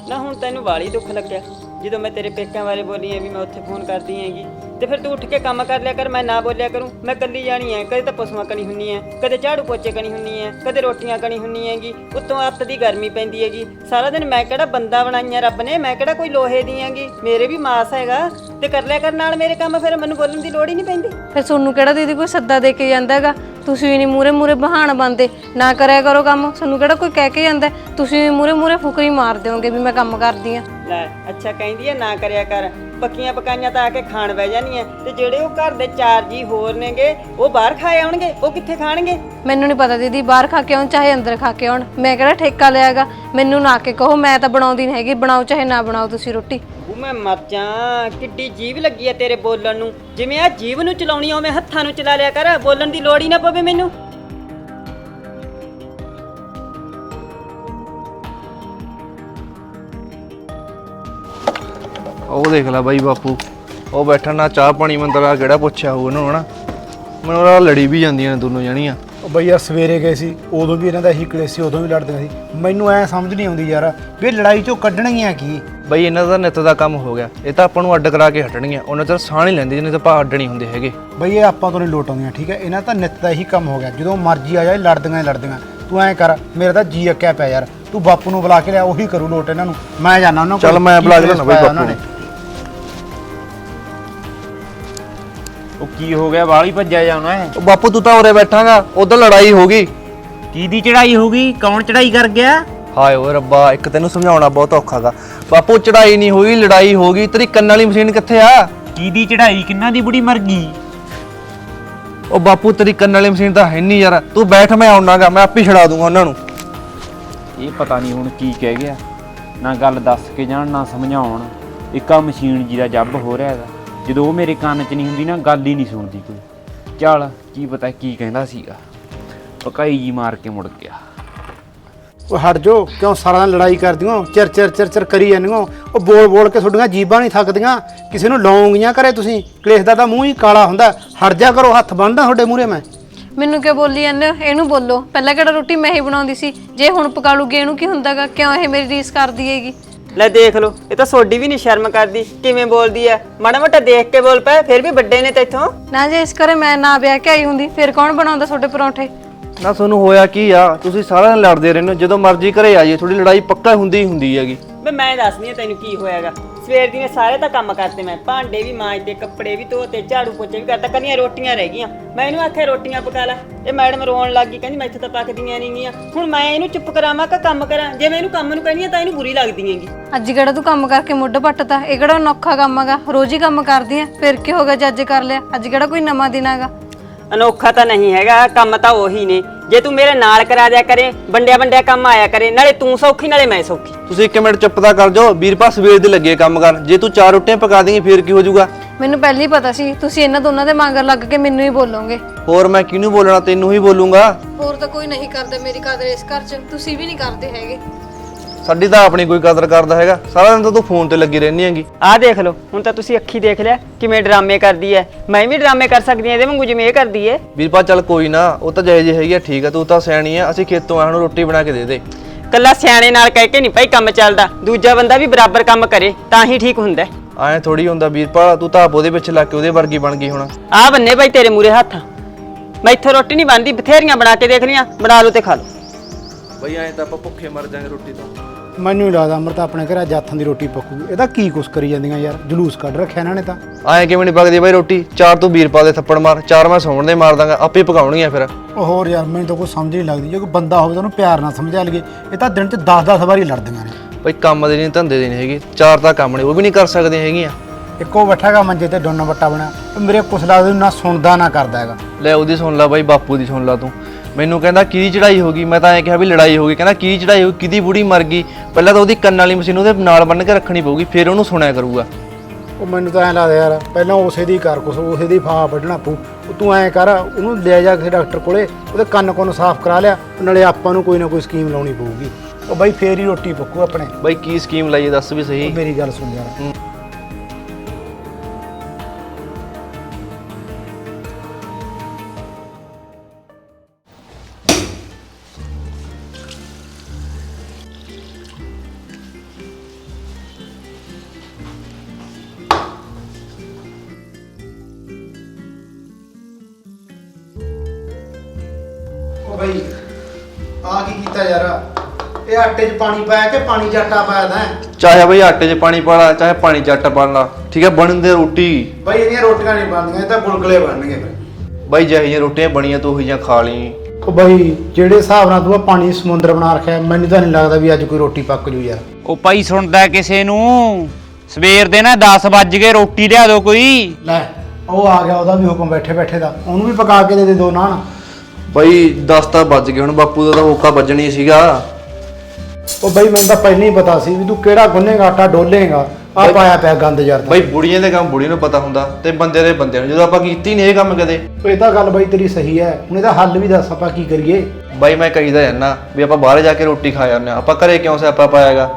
ਨਾ ਹੁਣ ਤੈਨੂੰ ਵਾਲੀ ਦੁੱਖ ਲੱਗਿਆ। ਜਦੋਂ ਮੈਂ ਤੇਰੇ ਪੇਕਿਆਂ ਬਾਰੇ ਬੋਲੀ ਐ ਵੀ ਮੈਂ ਉੱਥੇ ਫੋਨ ਕਰਦੀ ਹੈਗੀ ਤੇ ਫਿਰ ਤੂੰ ਉੱਠ ਕੇ ਕੰਮ ਕਰ ਲਿਆ ਕਰ, ਮੈਂ ਨਾ ਬੋਲਿਆ ਕਰੂੰ। ਮੈਂ ਕੱਲੀ ਜਾਣੀ ਐ, ਕਦੇ ਤਾਂ ਪਸ਼ੂਆਂ ਕਣੀ ਹੁੰਨੀ ਐ, ਕਦੇ ਝਾੜੂ ਪੋਚੇ ਕਣੀ ਹੁੰਨੀ ਐ, ਕਦੇ ਰੋਟੀਆਂ ਕਣੀ ਹੁੰਨੀ ਹੈਗੀ ਉੱਤੋਂ ਅੱਤ ਦੀ ਗਰਮੀ ਪੈਂਦੀ ਹੈਗੀ ਸਾਰਾ ਦਿਨ ਮੈਂ ਕਿਹੜਾ ਬੰਦਾ ਬਣਾਈਆਂ ਰੱਬ ਨੇ, ਮੈਂ ਕਿਹੜਾ ਕੋਈ ਲੋਹੇ ਦੀ ਹੈਗੀ ਮੇਰੇ ਵੀ ਮਾਸ ਹੈਗਾ। ਤੇ ਕਰ ਲਿਆ ਕਰ ਨਾਲ ਮੇਰੇ ਕੰਮ ਫਿਰ ਮੈਨੂੰ ਬੋਲਣ ਦੀ ਲੋੜ ਹੀ ਨਹੀਂ ਪੈਂਦੀ। ਫਿਰ ਤੁਹਾਨੂੰ ਕਿਹੜਾ ਦੀਦੀ ਕੋਈ ਸੱਦਾ ਦੇ ਕੇ ਜਾਂਦਾ ਹੈਗਾ? ਤੁਸੀਂ ਵੀ ਨਹੀਂ ਮੂਰੇ ਮੂਰੇ ਬਹਾਨ ਬੰਦੇ ਨਾ ਕਰਿਆ ਕਰੋ ਕੰਮ। ਤੁਹਾਨੂੰ ਕਿਹੜਾ ਕੋਈ ਕਹਿ ਕੇ ਜਾਂਦਾ? ਹੈ? ਤੁਸੀਂ ਵੀ ਮੂਰੇ ਮੂਰੇ ਫੁਕਰੀ ਮਾਰ ਦਿਓਗੇ ਵੀ ਮੈਂ ਕੰਮ ਕਰਦੀ ਆ। ਲੈ ਅੱਛਾ ਕਹਿੰਦੀ ਐ ਨਾ ਕਰਿਆ ਕਰ। ਪੱਕੀਆਂ ਪਕਾਈਆਂ ਤਾਂ ਆ ਕੇ ਖਾਣ ਬਹਿ ਜਾਣੀਆਂ ਤੇ ਜਿਹੜੇ ਉਹ ਘਰ ਦੇ ਚਾਰ ਜੀ ਹੋਰ ਨੇਗੇ ਉਹ ਬਾਹਰ ਖਾਏ ਆਉਣਗੇ? ਉਹ ਕਿੱਥੇ ਖਾਣਗੇ? ਮੈਨੂੰ ਨਹੀਂ ਪਤਾ ਦੀਦੀ ਬਾਹਰ ਖਾ ਕੇ ਆਉਣ ਚਾਹੇ ਅੰਦਰ ਖਾ ਕੇ ਆਉਣ। ਮੈਂ ਕਿਹੜਾ ਠੇਕਾ ਲਿਆਗਾ ਮੈਨੂੰ ਨਾ ਕੇ ਕਹੋ ਮੈਂ ਤਾਂ ਬਣਾਉਂਦੀ ਨਹੀਂ ਹੈਗੀ। ਬਣਾਓ ਚਾਹੇ ਨਾ ਬਣਾਓ ਤੁਸੀਂ ਰੋਟੀ। ਉਹ ਮੈਂ ਮਰ ਜਾ ਕਿੱਡੀ ਜੀਭ ਲੱਗੀ ਐ ਤੇਰੇ ਬੋਲਣ ਨੂੰ। ਜਿਵੇਂ ਆ ਜੀਭ ਨੂੰ ਚਲਾਉਣੀ ਆ ਉਵੇਂ ਹੱਥਾਂ ਨੂੰ ਚਲਾ ਲਿਆ ਕਰ। ਬੋਲਣ ਦੀ ਲੋੜ ਹੀ ਨਾ ਪਵੇ ਮੈਨੂੰ। ਉਹ ਦੇਖ ਲੈ ਬਾਈ ਬਾਪੂ। ਉਹ ਬੈਠਾ ਨਾ ਚਾਹ ਪਾਣੀ ਮੰਦਰਾ ਕਿਹੜਾ ਪੁੱਛਿਆ ਹੋਊ ਉਹਨੂੰ ਹਨਾ? ਮੈਨੂੰ ਉਹਦਾ ਲੜੀ ਵੀ ਜਾਂਦੀਆਂ ਨੇ ਦੋਨੋਂ ਜਣੀਆਂ। ਉਹ ਬਈ ਯਾਰ ਸਵੇਰੇ ਗਏ ਸੀ ਉਦੋਂ ਵੀ ਇਹਨਾਂ ਦਾ ਇਹੀ ਕਲੇਸ਼ ਸੀ ਉਦੋਂ ਵੀ ਲੜਦੇ ਸੀ। ਮੈਨੂੰ ਐ ਸਮਝ ਨਹੀਂ ਆਉਂਦੀ ਯਾਰ ਵੀ ਇਹ ਲੜਾਈ ਚੋਂ ਕੱਢਣਗੀਆਂ ਕੀ? ਬਈ ਇਹਨਾਂ ਦਾ ਨਿੱਤ ਦਾ ਕੰਮ ਹੋ ਗਿਆ। ਇਹ ਤਾਂ ਆਪਾਂ ਨੂੰ ਅੱਡ ਕਰਾ ਕੇ ਹਟਣਗੀਆਂ। ਉਹਨਾਂ ਚਿਰ ਸਾਹ ਨਹੀਂ ਲੈਂਦੀ ਜਿੰਨੇ ਤਾਂ ਆਪਾਂ ਅੱਡ ਨਹੀਂ ਹੁੰਦੇ ਹੈਗੇ। ਬਈ ਇਹ ਆਪਾਂ ਤੋਂ ਨਹੀਂ ਲੋਟ ਆਉਂਦੀਆਂ ਠੀਕ ਹੈ? ਇਹਨਾਂ ਤਾਂ ਨਿੱਤ ਦਾ ਇਹੀ ਕੰਮ ਹੋ ਗਿਆ। ਜਦੋਂ ਮਰਜ਼ੀ ਆ ਜਾਏ ਲੜਦੀਆਂ ਹੀ ਲੜਦੀਆਂ। ਤੂੰ ਐਂ ਕਰ ਮੇਰਾ ਤਾਂ ਜੀ ਅੱਕਿਆ ਪਿਆ ਯਾਰ। ਤੂੰ ਬਾਪੂ ਨੂੰ ਬੁਲਾ ਕੇ ਲਿਆ ਉਹੀ ਕਰੂ ਲੋਟ ਇਹਨਾਂ ਨੂੰ। ਮੈਂ ਜਾਣਾ ਉਹਨਾਂ ਚੱਲ ਕੋਲ, ਮੈਂ ਕੀ ਬੁਲਾ ਕੇ ਲਿਆਉਣਾ ਬਈ ਬਾਪੂ ਨੇ। ਉਹ ਕੀ ਹੋ ਗਿਆ? ਵਾਲੀ ਭੱਜਿਆ ਜਾਣਾ ਹੈ ਉਹ ਬਾਪੂ ਤੂੰ ਤਾਂ ਉਰੇ ਬੈਠਾਂਗਾ ਉਧਰ ਲੜਾਈ ਹੋ ਗਈ। ਕੀ ਦੀ ਚੜਾਈ ਹੋ ਗਈ? ਕੌਣ ਚੜਾਈ ਕਰ ਗਿਆ? ਹਾਏ ਓਏ ਰੱਬਾ ਇੱਕ ਤੈਨੂੰ ਸਮਝਾਉਣਾ ਬਹੁਤ ਔਖਾਗਾ। ਬਾਪੂ ਚੜਾਈ ਨਹੀਂ ਹੋਈ ਲੜਾਈ ਹੋ ਗਈ। ਤੇਰੀ ਕੰਨ ਵਾਲੀ ਮਸ਼ੀਨ ਕਿੱਥੇ ਆ? ਕੀ ਦੀ ਚੜਾਈ ਕਿੰਨਾ ਦੀ ਬੁੜੀ ਮਰ ਗਈ? ਉਹ ਬਾਪੂ ਤੇਰੀ ਕੰਨ ਵਾਲੀ ਮਸ਼ੀਨ ਤਾਂ ਹੈ ਨਹੀਂ ਯਾਰ। ਤੂੰ ਬੈਠ ਮੈਂ ਆਉਣਾਗਾ ਮੈਂ ਆਪੇ ਛੜਾ ਦੂੰਗਾ ਉਹਨਾਂ ਨੂੰ। ਇਹ ਪਤਾ ਨਹੀਂ ਹੁਣ ਕੀ ਕਹਿ ਗਿਆ। ਨਾ ਗੱਲ ਦੱਸ ਕੇ ਜਾਣ ਨਾ ਸਮਝਾਉਣ। ਇੱਕਾ ਮਸ਼ੀਨ ਜੀ ਦਾ ਜੱਬ ਹੋ ਰਿਹਾ ਹੈਗਾ। ਜਦੋਂ ਉਹ ਮੇਰੇ ਕੰਨ 'ਚ ਨਹੀਂ ਹੁੰਦੀ ਨਾ ਗੱਲ ਹੀ ਨਹੀਂ ਸੁਣਦੀ ਕੋਈ। ਚੱਲ ਕੀ ਪਤਾ ਕੀ ਕਹਿੰਦਾ ਸੀਗਾ। ਪਕਾਈ ਜੀ ਮਾਰ ਕੇ ਮੁੜ ਗਿਆ। ਉਹ ਹਟ ਜੋ ਕਿਉਂ ਸਾਰਾ ਦਿਨ ਲੜਾਈ ਕਰਦੀਆਂ ਚਿਰ ਚਿਰ ਚਿਰ ਚਿਰ ਕਰੀ ਜਾਂਦੀਆਂ ਉਹ ਬੋਲ ਬੋਲ ਕੇ ਤੁਹਾਡੀਆਂ ਜੀਬਾਂ ਨਹੀਂ ਥੱਕਦੀਆਂ। ਕਿਸੇ ਨੂੰ ਲੌਂਗੀਆਂ ਕਰੇ ਤੁਸੀਂ। ਕਲੇਸ਼ ਦਾ ਤਾਂ ਮੂੰਹ ਹੀ ਕਾਲਾ ਹੁੰਦਾ। ਹਟ ਜਾ ਕਰੋ ਹੱਥ ਬੰਨਦਾ ਤੁਹਾਡੇ ਮੂਹਰੇ ਮੈਂ। ਮੈਨੂੰ ਕਿਉਂ ਬੋਲੀ ਜਾਂਦੇ ਹੋ? ਇਹਨੂੰ ਬੋਲੋ। ਪਹਿਲਾਂ ਕਿਹੜਾ ਰੋਟੀ ਮੈਂ ਹੀ ਬਣਾਉਂਦੀ ਸੀ? ਜੇ ਹੁਣ ਪਕਾ ਲੂਗੀ ਇਹਨੂੰ ਕੀ ਹੁੰਦਾਗਾ? ਕਿਉਂ ਇਹ ਮੇਰੀ ਰੀਸ ਕਰਦੀ ਹੈਗੀ? ਲੈ ਦੇਖ ਲਓ ਇਹ ਤਾਂ ਸੋਡੀ ਵੀ ਨਹੀਂ ਸ਼ਰਮ ਕਰਦੀ। ਕਿਵੇਂ ਬੋਲਦੀ ਐ? ਮਾੜਾ ਮੋਟਾ ਦੇਖ ਕੇ ਬੋਲ ਪਏ ਫਿਰ ਵੀ ਵੱਡੇ ਨੇ ਤੇਥੋਂ ਨਾ ਜੇ ਇਸ ਘਰੇ ਮੈਂ ਨਾ ਵਿਆਹ ਕੇ ਆਈ ਹੁੰਦੀ ਫਿਰ ਕੌਣ ਬਣਾਉਂਦਾ ਤੁਹਾਡੇ ਪਰੌਂਠੇ? ਨਾ ਤੁਹਾਨੂੰ ਹੋਇਆ ਕੀ ਆ? ਤੁਸੀਂ ਸਾਰਾ ਦਿਨ ਲੜਦੇ ਰਹਿੰਦੇ ਹੋ। ਜਦੋਂ ਮਰਜ਼ੀ ਘਰੇ ਆ ਜਾਈਏ ਥੋੜੀ ਲੜਾਈ ਪੱਕਾ ਹੁੰਦੀ ਹੀ ਹੁੰਦੀ ਹੈਗੀ। ਮੈਂ ਮੈਂ ਦੱਸਦੀ ਆ ਤੈਨੂੰ ਕੀ ਹੋਇਆਗਾ। ਸਵੇਰ ਦੀ ਨੇ ਸਾਰੇ ਤਾਂ ਕੰਮ ਕਰਤੇ ਮੈਂ। ਭਾਂਡੇ ਵੀ ਮਾਂਜਦੇ ਕੱਪੜੇ ਵੀ ਧੋਤੇ ਝਾੜੂ ਪੋਚੇ ਵੀ ਕਰਤਾ। ਕੰਨੀਆਂ ਰੋਟੀਆਂ ਰਹਿ ਗਈਆਂ। ਮੈਂ ਇਹਨੂੰ ਆਖਿਆ ਰੋਟੀਆਂ ਪਕਾ ਲੈ। ਇਹ ਮੈਡਮ ਰੋਣ ਲੱਗ ਗਈ ਕਹਿੰਦੀ ਮੈਥੋਂ ਤਾਂ ਪੱਕਦੀਆਂ ਨਹੀਂ ਗੀਆਂ। ਹੁਣ ਮੈਂ ਇਹਨੂੰ ਚੁੱਪ ਕਰਾਵਾਂ ਕਿ ਕੰਮ ਕਰਾਂ? ਜੇ ਮੈਂ ਇਹਨੂੰ ਕੰਮ ਨੂੰ ਕਹਿੰਦੀ ਆ ਤਾਂ ਇਹਨੂੰ ਬੁਰੀ ਲੱਗਦੀ ਹੈਗੀ। ਅੱਜ ਕਿਹੜਾ ਤੂੰ ਕੰਮ ਕਰਕੇ ਮੁੱਢ ਪੱਟਤਾ? ਇਹ ਕਿਹੜਾ ਨੌਖਾ ਕੰਮ ਹੈਗਾ? ਰੋਜ਼ ਹੀ ਕੰਮ ਕਰਦੀ ਐ ਫਿਰ ਕੀ ਹੋ ਗਿਆ ਜੇ ਅੱਜ ਕਰ ਲਿਆ? ਅੱਜ ਕਿਹੜਾ ਕੋਈ ਨਵਾਂ ਦਿਨ ਹੈਗਾ? ਅਨੋਖਾ ਤਾਂ ਨਹੀਂ ਹੈਗਾ ਕੰਮ ਤਾਂ ਉਹੀ ਨੇ। ਜੇ ਤੂੰ ਮੇਰੇ ਨਾਲ ਕਰਾ ਦਿਆ ਕਰੇ ਬੰਡਿਆ ਬੰਡਿਆ ਕੰਮ ਆਇਆ ਕਰੇ ਨਾਲੇ ਤੂੰ ਸੌਖੀ ਨਾਲੇ ਮੈਂ ਸੌਖੀ। ਤੁਸੀਂ ਇੱਕ ਮਿੰਟ ਚੁੱਪ ਤਾਂ ਕਰ ਜਾਓ ਵੀਰਪਾ ਸਵੇਰ ਦੇ ਲੱਗੇ ਕੰਮ ਕਰਨ। ਜੇ ਤੂੰ ਚਾਰ ਰੋਟੀਆਂ ਪਕਾ ਦੇਂਗੀ ਫੇਰ ਕੀ ਹੋ ਜਾਊਗਾ ਮੈਨੂੰ ਪਹਿਲਾਂ ਹੀ ਪਤਾ ਸੀ ਤੁਸੀਂ ਇਹਨਾਂ ਦੋਨਾਂ ਦੇ ਮੰਗਰ ਲੱਗ ਕੇ ਮੈਨੂੰ ਹੀ ਬੋਲੋਗੇ। ਹੋਰ ਮੈਂ ਕਿਹਨੂੰ ਬੋਲਣਾ ਤੈਨੂੰ ਹੀ ਬੋਲੂੰਗਾ? ਹੋਰ ਤਾਂ ਕੋਈ ਨਹੀਂ ਕਰਦਾ ਮੇਰੀ ਕਦਰ ਇਸ ਘਰ 'ਚ ਤੁਸੀਂ ਵੀ ਨਹੀਂ ਕਰਦੇ ਹੈਗੇ। ਸਾਡੀ ਤਾਂ ਆਪਣੀ ਕੋਈ ਕਦਰ ਕਰਦਾ ਹੈਗਾ। ਸਾਰਾ ਦਿਨ ਤਾਂ ਤੂੰ ਫੋਨ ਤੇ ਲੱਗੀ ਰਹਿੰਦੀ ਹੈਗੀ। ਆਹ ਦੇਖ ਲਓ ਹੁਣ ਤਾਂ ਤੁਸੀਂ ਅੱਖੀ ਦੇਖ ਲਿਆ ਕਿਵੇਂ ਡਰਾਮੇ ਕਰਦੀ ਐ। ਮੈਂ ਵੀ ਡਰਾਮੇ ਕਰ ਸਕਦੀ ਐ ਇਹਦੇ ਵਾਂਗੂ ਜਿਵੇਂ ਇਹ ਕਰਦੀ ਐ। ਵੀਰਪਾ ਚੱਲ ਕੋਈ ਨਾ ਉਹ ਤਾਂ ਜਿਹੇ ਹੈਗੀ ਆ ਠੀਕ ਆ ਤੂੰ ਤਾਂ ਸਿਆਣੀ ਆ ਅਸੀਂ ਖੇਤੋਂ ਨੂੰ ਰੋਟੀ ਬਣਾ ਕੇ ਦੇ ਦੇ। ਕੱਲਾ ਸਿਆਣੇ ਨਾਲ ਕਹਿ ਕੇ ਨਹੀਂ ਭਾਈ ਕੰਮ ਚੱਲਦਾ ਦੂਜਾ ਬੰਦਾ ਵੀ ਬਰਾਬਰ ਕੰਮ ਕਰੇ ਤਾਂ ਹੀ ਠੀਕ ਹੁੰਦਾ ਐਂ। ਥੋੜੀ ਹੁੰਦਾ ਵੀਰਪਾ ਤੂੰ ਤਾਂ ਆਪ ਉਹਦੇ ਵਿੱਚ ਲੱਗ ਕੇ ਉਹਦੇ ਵਰਗੀ ਬਣ ਗਈ ਹੁਣ। ਆਹ ਬੰਨੇ ਭਾਈ ਤੇਰੇ ਮੂਰੇ ਹੱਥ। ਮੈਂ ਇੱਥੋਂ ਰੋਟੀ ਨਹੀਂ ਬਣਦੀ ਬਥੇਰੀਆਂ ਬਣਾ ਕੇ ਦੇਖ ਲੀਆਂ ਬਣਾ ਲਓ ਤੇ ਖਾ ਲਓ। ਬਈ ਐਂ ਤਾਂ ਆਪਾਂ ਭੁੱਖੇ ਮਰ ਜਾਾਂਗੇ ਰੋਟੀ ਤੋਂ। ਮੈਨੂੰ ਹੀ ਲੱਗਦਾ ਅਮਰਤਾ ਆਪਣੇ ਘਰ ਅੱਜ ਹੱਥਾਂ ਦੀ ਰੋਟੀ ਪੱਕੂਗੀ। ਇਹਦਾ ਕੀ ਕੁਛ ਕਰੀ ਜਾਂਦੀਆਂ ਯਾਰ? ਜਲੂਸ ਕੱਢ ਰੱਖਿਆ ਇਹਨਾਂ ਨੇ ਤਾਂ। ਐਂ ਕਿਵੇਂ ਨਹੀਂ ਪੱਕਦੀ ਬਈ ਰੋਟੀ? ਚਾਰ ਤੂੰ ਵੀਰਪਾ ਦੇ ਥੱਪੜ ਮਾਰ ਚਾਰ ਮੈਂ ਸੌਣ ਦੇ ਮਾਰ ਦਾਂਗਾ ਆਪੇ ਪਕਾਉਣਗੀਆਂ ਫਿਰ। ਉਹ ਹੋਰ ਯਾਰ ਮੈਨੂੰ ਤਾਂ ਕੋਈ ਸਮਝ ਨਹੀਂ ਲੱਗਦੀ। ਜੇ ਕੋਈ ਬੰਦਾ ਹੋਵੇ ਤਾਂ ਉਹਨੂੰ ਪਿਆਰ ਨਾਲ ਸਮਝਾ ਲਈਏ। ਇਹ ਤਾਂ ਦਿਨ 'ਚ 10-10 ਵਾਰੀ ਲੜਦੀਆਂ ਨੇ। ਬਈ ਕੰਮ ਦੇ ਨਹੀਂ ਧੰਦੇ ਦੇ ਨਹੀਂ ਹੈਗੇ। ਚਾਰ ਤਾਂ ਕੰਮ ਨੇ ਉਹ ਵੀ ਨਹੀਂ ਕਰ ਸਕਦੀਆਂ ਹੈਗੀਆਂ। ਇੱਕੋ ਬੈਠਾਗਾ ਮੰਜੇ ਤੇ ਡੋਨਾ ਵੱਟਾ ਬਣਾ। ਮੇਰੇ ਕੁਛ ਲੱਗਦਾ ਨਾ ਸੁਣਦਾ ਨਾ ਕਰਦਾ ਹੈਗਾ। ਲੈ ਉਹਦੀ ਸੁਣ ਲੈ ਬਾਈ ਬਾਪੂ ਦੀ ਸੁਣ ਲੈ ਤੂੰ। ਮੈਨੂੰ ਕਹਿੰਦਾ ਕਿਹਦੀ ਚੜਾਈ ਹੋ ਗਈ? ਮੈਂ ਤਾਂ ਐਂ ਕਿਹਾ ਵੀ ਲੜਾਈ ਹੋ ਗਈ। ਕਹਿੰਦਾ ਕੀ ਚੜਾਈ ਹੋ ਗਈ? ਕਿਹਦੀ ਬੁੜੀ ਮਰ ਗਈ? ਪਹਿਲਾਂ ਤਾਂ ਉਹਦੀ ਕੰਨ ਵਾਲੀ ਮਸ਼ੀਨ ਉਹਦੇ ਨਾਲ ਬੰਨ ਕੇ ਰੱਖਣੀ ਪਊਗੀ ਫਿਰ ਉਹਨੂੰ ਸੁਣਿਆ ਕਰੂਗਾ। ਉਹ ਮੈਨੂੰ ਤਾਂ ਐਂ ਲੱਗਦਾ ਯਾਰ ਪਹਿਲਾਂ ਉਸੇ ਦੀ ਕਰ ਕੁਛ ਉਸੇ ਦੀ ਫਾਹ ਵੱਢਣਾ ਪਊ। ਉਹ ਤੂੰ ਐਂ ਕਰ ਉਹਨੂੰ ਲੈ ਜਾ ਕਿਸੇ ਡਾਕਟਰ ਕੋਲੇ ਉਹਦੇ ਕੰਨ ਕੋਨ ਸਾਫ਼ ਕਰਾ ਲਿਆ ਨਾਲੇ ਆਪਾਂ ਨੂੰ ਕੋਈ ਨਾ ਕੋਈ ਸਕੀਮ ਲਾਉਣੀ ਪਊਗੀ। ਉਹ ਬਾਈ ਫੇਰ ਹੀ ਰੋਟੀ ਪੱਕੂ ਆਪਣੇ। ਬਾਈ ਕੀ ਸਕੀਮ ਲਾਈਏ ਦੱਸ ਵੀ ਸਹੀ। ਉਹ ਮੇਰੀ ਗੱਲ ਸੁਣ ਯਾਰ। 'ਚ ਪਾਣੀ ਪਾਇਆ ਕਿ ਪਾਣੀ 'ਚ ਆਟਾ ਪਾਇਆ ਚਾਹੇ ਬਈ ਆਟੇ 'ਚ ਪਾਣੀ ਪਾ ਲਾ ਚਾਹੇ ਪਾਣੀ 'ਚ ਆਟਾ ਪਾ ਲਾ ਠੀਕ ਹੈ ਬਣਦੇ ਰੋਟੀ। ਬਾਈ ਇਹਦੀਆਂ ਰੋਟੀਆਂ ਨਹੀਂ ਬਣਦੀਆਂ ਇਹ ਤਾਂ ਗੁਲਗੁਲੇ ਬਣਨਗੇ ਫਿਰ। ਬਾਈ ਜਿਹੇ ਜਿਹੀਆਂ ਰੋਟੀਆਂ ਬਣੀਆਂ ਤੂੰ ਉਹੀ ਜਿਹੀਆਂ ਖਾ ਲਈ। ਉਹ ਬਾਈ ਜਿਹੜੇ ਹਿਸਾਬ ਨਾਲ ਤੂੰ ਆਹ ਪਾਣੀ ਸਮੁੰਦਰ ਬਣਾ ਰੱਖਿਆ ਮੈਨੂੰ ਤਾਂ ਨਹੀਂ ਲੱਗਦਾ ਵੀ ਅੱਜ ਕੋਈ ਰੋਟੀ ਪੱਕ ਜੂ ਯਾਰ। ਉਹ ਭਾਈ ਸੁਣਦਾ ਕਿਸੇ ਨੂੰ? ਸਵੇਰ ਦੇ ਨਾ 10 ਵੱਜ ਗਏ ਰੋਟੀ ਲਿਆ ਦਿਓ ਕੋਈ। ਲੈ ਉਹ ਆ ਗਿਆ ਉਹਦਾ ਵੀ ਹੁਕਮ ਬੈਠੇ ਬੈਠੇ ਦਾ। ਉਹਨੂੰ ਵੀ ਪਕਾ ਕੇ ਦੇ ਦੇ ਦੋ ਨਾਨ। ਬਈ 10 ਤਾਂ ਵੱਜ ਗਏ ਹੁਣ ਬਾਪੂ ਦਾ ਤਾਂ ਹੋਕਾ ਵੱਜਣੀ ਸੀਗਾ। ਉਹ ਬਾਈ ਮੈਨੂੰ ਤਾਂ ਪਹਿਲਾਂ ਹੀ ਪਤਾ ਸੀ ਵੀ ਤੂੰ ਕਿਹੜਾ ਗੁੰਨੇਗਾ ਆਟਾ ਡੋਲੇਗਾ। ਆ ਪਾਇਆ ਪਿਆ ਗੰਦ ਯਾਰ ਤਾਂ। ਬਈ ਬੁੜੀਆਂ ਦੇ ਕੰਮ ਬੁੜੀ ਨੂੰ ਪਤਾ ਹੁੰਦਾ ਤੇ ਬੰਦੇ ਦੇ ਬੰਦੇ ਨੂੰ। ਜਦੋਂ ਆਪਾਂ ਕੀਤੀ ਨਹੀਂ ਇਹ ਕੰਮ ਕਦੇ। ਉਹ ਇਹ ਤਾਂ ਗੱਲ ਬਾਈ ਤੇਰੀ ਸਹੀ ਹੈ। ਹੁਣ ਇਹਦਾ ਹੱਲ ਵੀ ਦੱਸ ਆਪਾਂ ਕੀ ਕਰੀਏ। ਬਾਈ ਮੈਂ ਕਹੀਦਾ ਜਾਂਦਾ ਵੀ ਆਪਾਂ ਬਾਹਰ ਜਾ ਕੇ ਰੋਟੀ ਖਾ ਜਾਂਦੇ ਆਪਾਂ ਘਰੇ ਕਿਉਂ ਸਿਆਪਾ ਪਾਇਆਗਾ?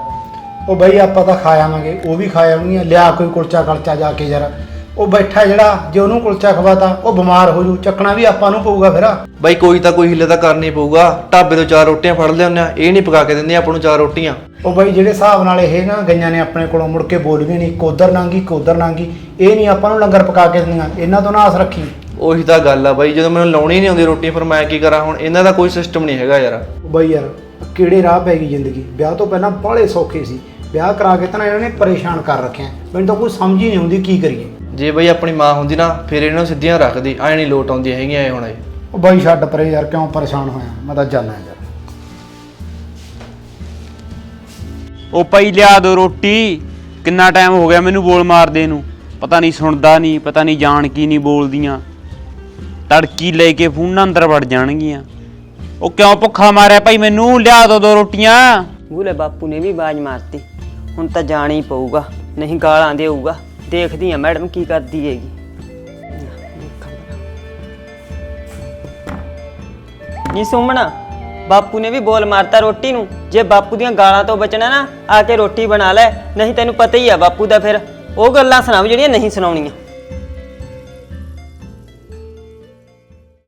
ਉਹ ਬਾਈ ਆਪਾਂ ਤਾਂ ਖਾ ਆਵਾਂਗੇ ਉਹ ਵੀ ਖਾ ਆਉਣਗੀਆਂ। ਲਿਆ ਕੋਈ ਕੁਲਚਾ ਕਲਚਾ ਜਾ ਕੇ ਯਾਰ। ਉਹ ਬੈਠਾ ਜਿਹੜਾ ਜੇ ਉਹਨੂੰ ਕੁਲਚਾ ਖਵਾਤਾ ਉਹ ਬਿਮਾਰ ਹੋ ਜੂ ਚੱਕਣਾ ਵੀ ਆਪਾਂ ਨੂੰ ਪਊਗਾ ਫਿਰ। ਬਾਈ ਕੋਈ ਤਾਂ ਕੋਈ ਹਿੱਲੇ ਤਾਂ ਕਰਨੀ ਪਊਗਾ। ਢਾਬੇ ਤੋਂ ਚਾਰ ਰੋਟੀਆਂ ਫੜ ਲਿਆਉਂਦੇ ਆ ਇਹ ਨਹੀਂ ਪਕਾ ਕੇ ਦਿੰਦੇ ਆਪਾਂ ਨੂੰ ਚਾਰ ਰੋਟੀਆਂ। ਉਹ ਬਾਈ ਜਿਹੜੇ ਹਿਸਾਬ ਨਾਲ ਇਹ ਨਾ ਗਈਆਂ ਨੇ ਆਪਣੇ ਕੋਲੋਂ ਮੁੜ ਕੇ ਬੋਲ ਵੀ ਨਹੀਂ ਕੋਦਰ ਨਾਂਗੀ ਕੋਦਰ ਨਾਂਗੀ ਇਹ ਨਹੀਂ ਆਪਾਂ ਨੂੰ ਲੰਗਰ ਪਕਾ ਕੇ ਦਿੰਦੀਆਂ ਇਹਨਾਂ ਤੋਂ ਨਾ ਆਸ ਰੱਖੀ। ਉਹੀ ਤਾਂ ਗੱਲ ਆ ਬਾਈ ਜਦੋਂ ਮੈਨੂੰ ਲਾਉਣੀ ਨਹੀਂ ਆਉਂਦੀ ਰੋਟੀ ਫਿਰ ਮੈਂ ਕੀ ਕਰਾਂ ਹੁਣ? ਇਹਨਾਂ ਦਾ ਕੋਈ ਸਿਸਟਮ ਨਹੀਂ ਹੈਗਾ ਯਾਰ। ਉਹ ਬਾਈ ਯਾਰ ਕਿਹੜੇ ਰਾਹ ਪੈ ਗਈ ਜ਼ਿੰਦਗੀ? ਵਿਆਹ ਤੋਂ ਪਹਿਲਾਂ ਬਾਹਲੇ ਸੌਖੇ ਸੀ। ਵਿਆਹ ਕਰਾ ਕੇ ਤਾਂ ਇਹਨਾਂ ਨੇ ਪਰੇਸ਼ਾਨ ਕਰ ਰੱਖਿਆ। ਮੈਨੂੰ ਤਾਂ ਕੋਈ ਸਮਝ ਹੀ ਨਹੀਂ ਆਉਂਦੀ ਕੀ ਕਰੀਏ। ਜੇ ਬਾਈ ਆਪਣੀ ਮਾਂ ਹੁੰਦੀ ਨਾ ਫਿਰ ਇਹਨਾਂ ਨੂੰ ਸਿੱਧੀਆਂ ਰੱਖਦੀ ਐ ਨਹੀਂ ਲੋਟ ਆਉਂਦੀਆਂ ਹੈਗੀਆਂ ਇਹ ਹੁਣ ਇਹ। ਉਹ ਬਾਈ ਛੱਡ ਪਰੇ ਯਾਰ ਕਿਉਂ ਪਰੇਸ਼ਾਨ ਹੋਇਆ? ਮੈਂ ਤਾਂ ਜਾਣਾ ਯਾਰ। ਉਹ ਭਾਈ ਲਿਆ ਦਿਓ ਰੋਟੀ ਕਿੰਨਾ ਟਾਈਮ ਹੋ ਗਿਆ ਮੈਨੂੰ ਬੋਲ ਮਾਰਦੇ ਨੂੰ? ਪਤਾ ਨਹੀਂ ਸੁਣਦਾ ਨਹੀਂ ਪਤਾ ਨਹੀਂ ਜਾਣ ਕੀ ਨਹੀਂ ਬੋਲਦੀਆਂ। ਤੜਕੀ ਲੈ ਕੇ ਫੂਨਾ ਅੰਦਰ ਵੜ ਜਾਣਗੀਆਂ। ਉਹ ਕਿਉਂ ਭੁੱਖਾ ਮਾਰਿਆ ਭਾਈ ਮੈਨੂੰ? ਲਿਆ ਦੋ ਦੋ ਰੋਟੀਆਂ। ਬੂਲੇ ਬਾਪੂ ਨੇ ਵੀ ਬਾਜ ਮਾਰਤੀ। ਹੁਣ ਤਾਂ ਜਾਣਾ ਹੀ ਪਊਗਾ ਨਹੀਂ ਗਾਲਾਂ ਦੇਊਗਾ। ਦੇਖਦੀ ਆ ਮੈਡਮ ਕੀ ਕਰਦੀ ਹੈਗੀ। ਨੀ ਸੁਮਣਾ, ਬਾਪੂ ਨੇ ਵੀ ਬੋਲ ਮਾਰਤਾ ਰੋਟੀ ਨੂੰ। ਜੇ ਬਾਪੂ ਦੀਆਂ ਗਾਲਾਂ ਤੋਂ ਬਚਣਾ ਨਾ, ਆ ਕੇ ਰੋਟੀ ਬਣਾ ਲੈ, ਨਹੀਂ ਤੈਨੂੰ ਪਤਾ ਹੀ ਆ ਬਾਪੂ ਦਾ ਫਿਰ। ਉਹ ਗੱਲਾਂ ਸੁਣਾਓ ਜਿਹੜੀਆਂ ਨਹੀਂ ਸੁਣਾਉਣੀਆਂ।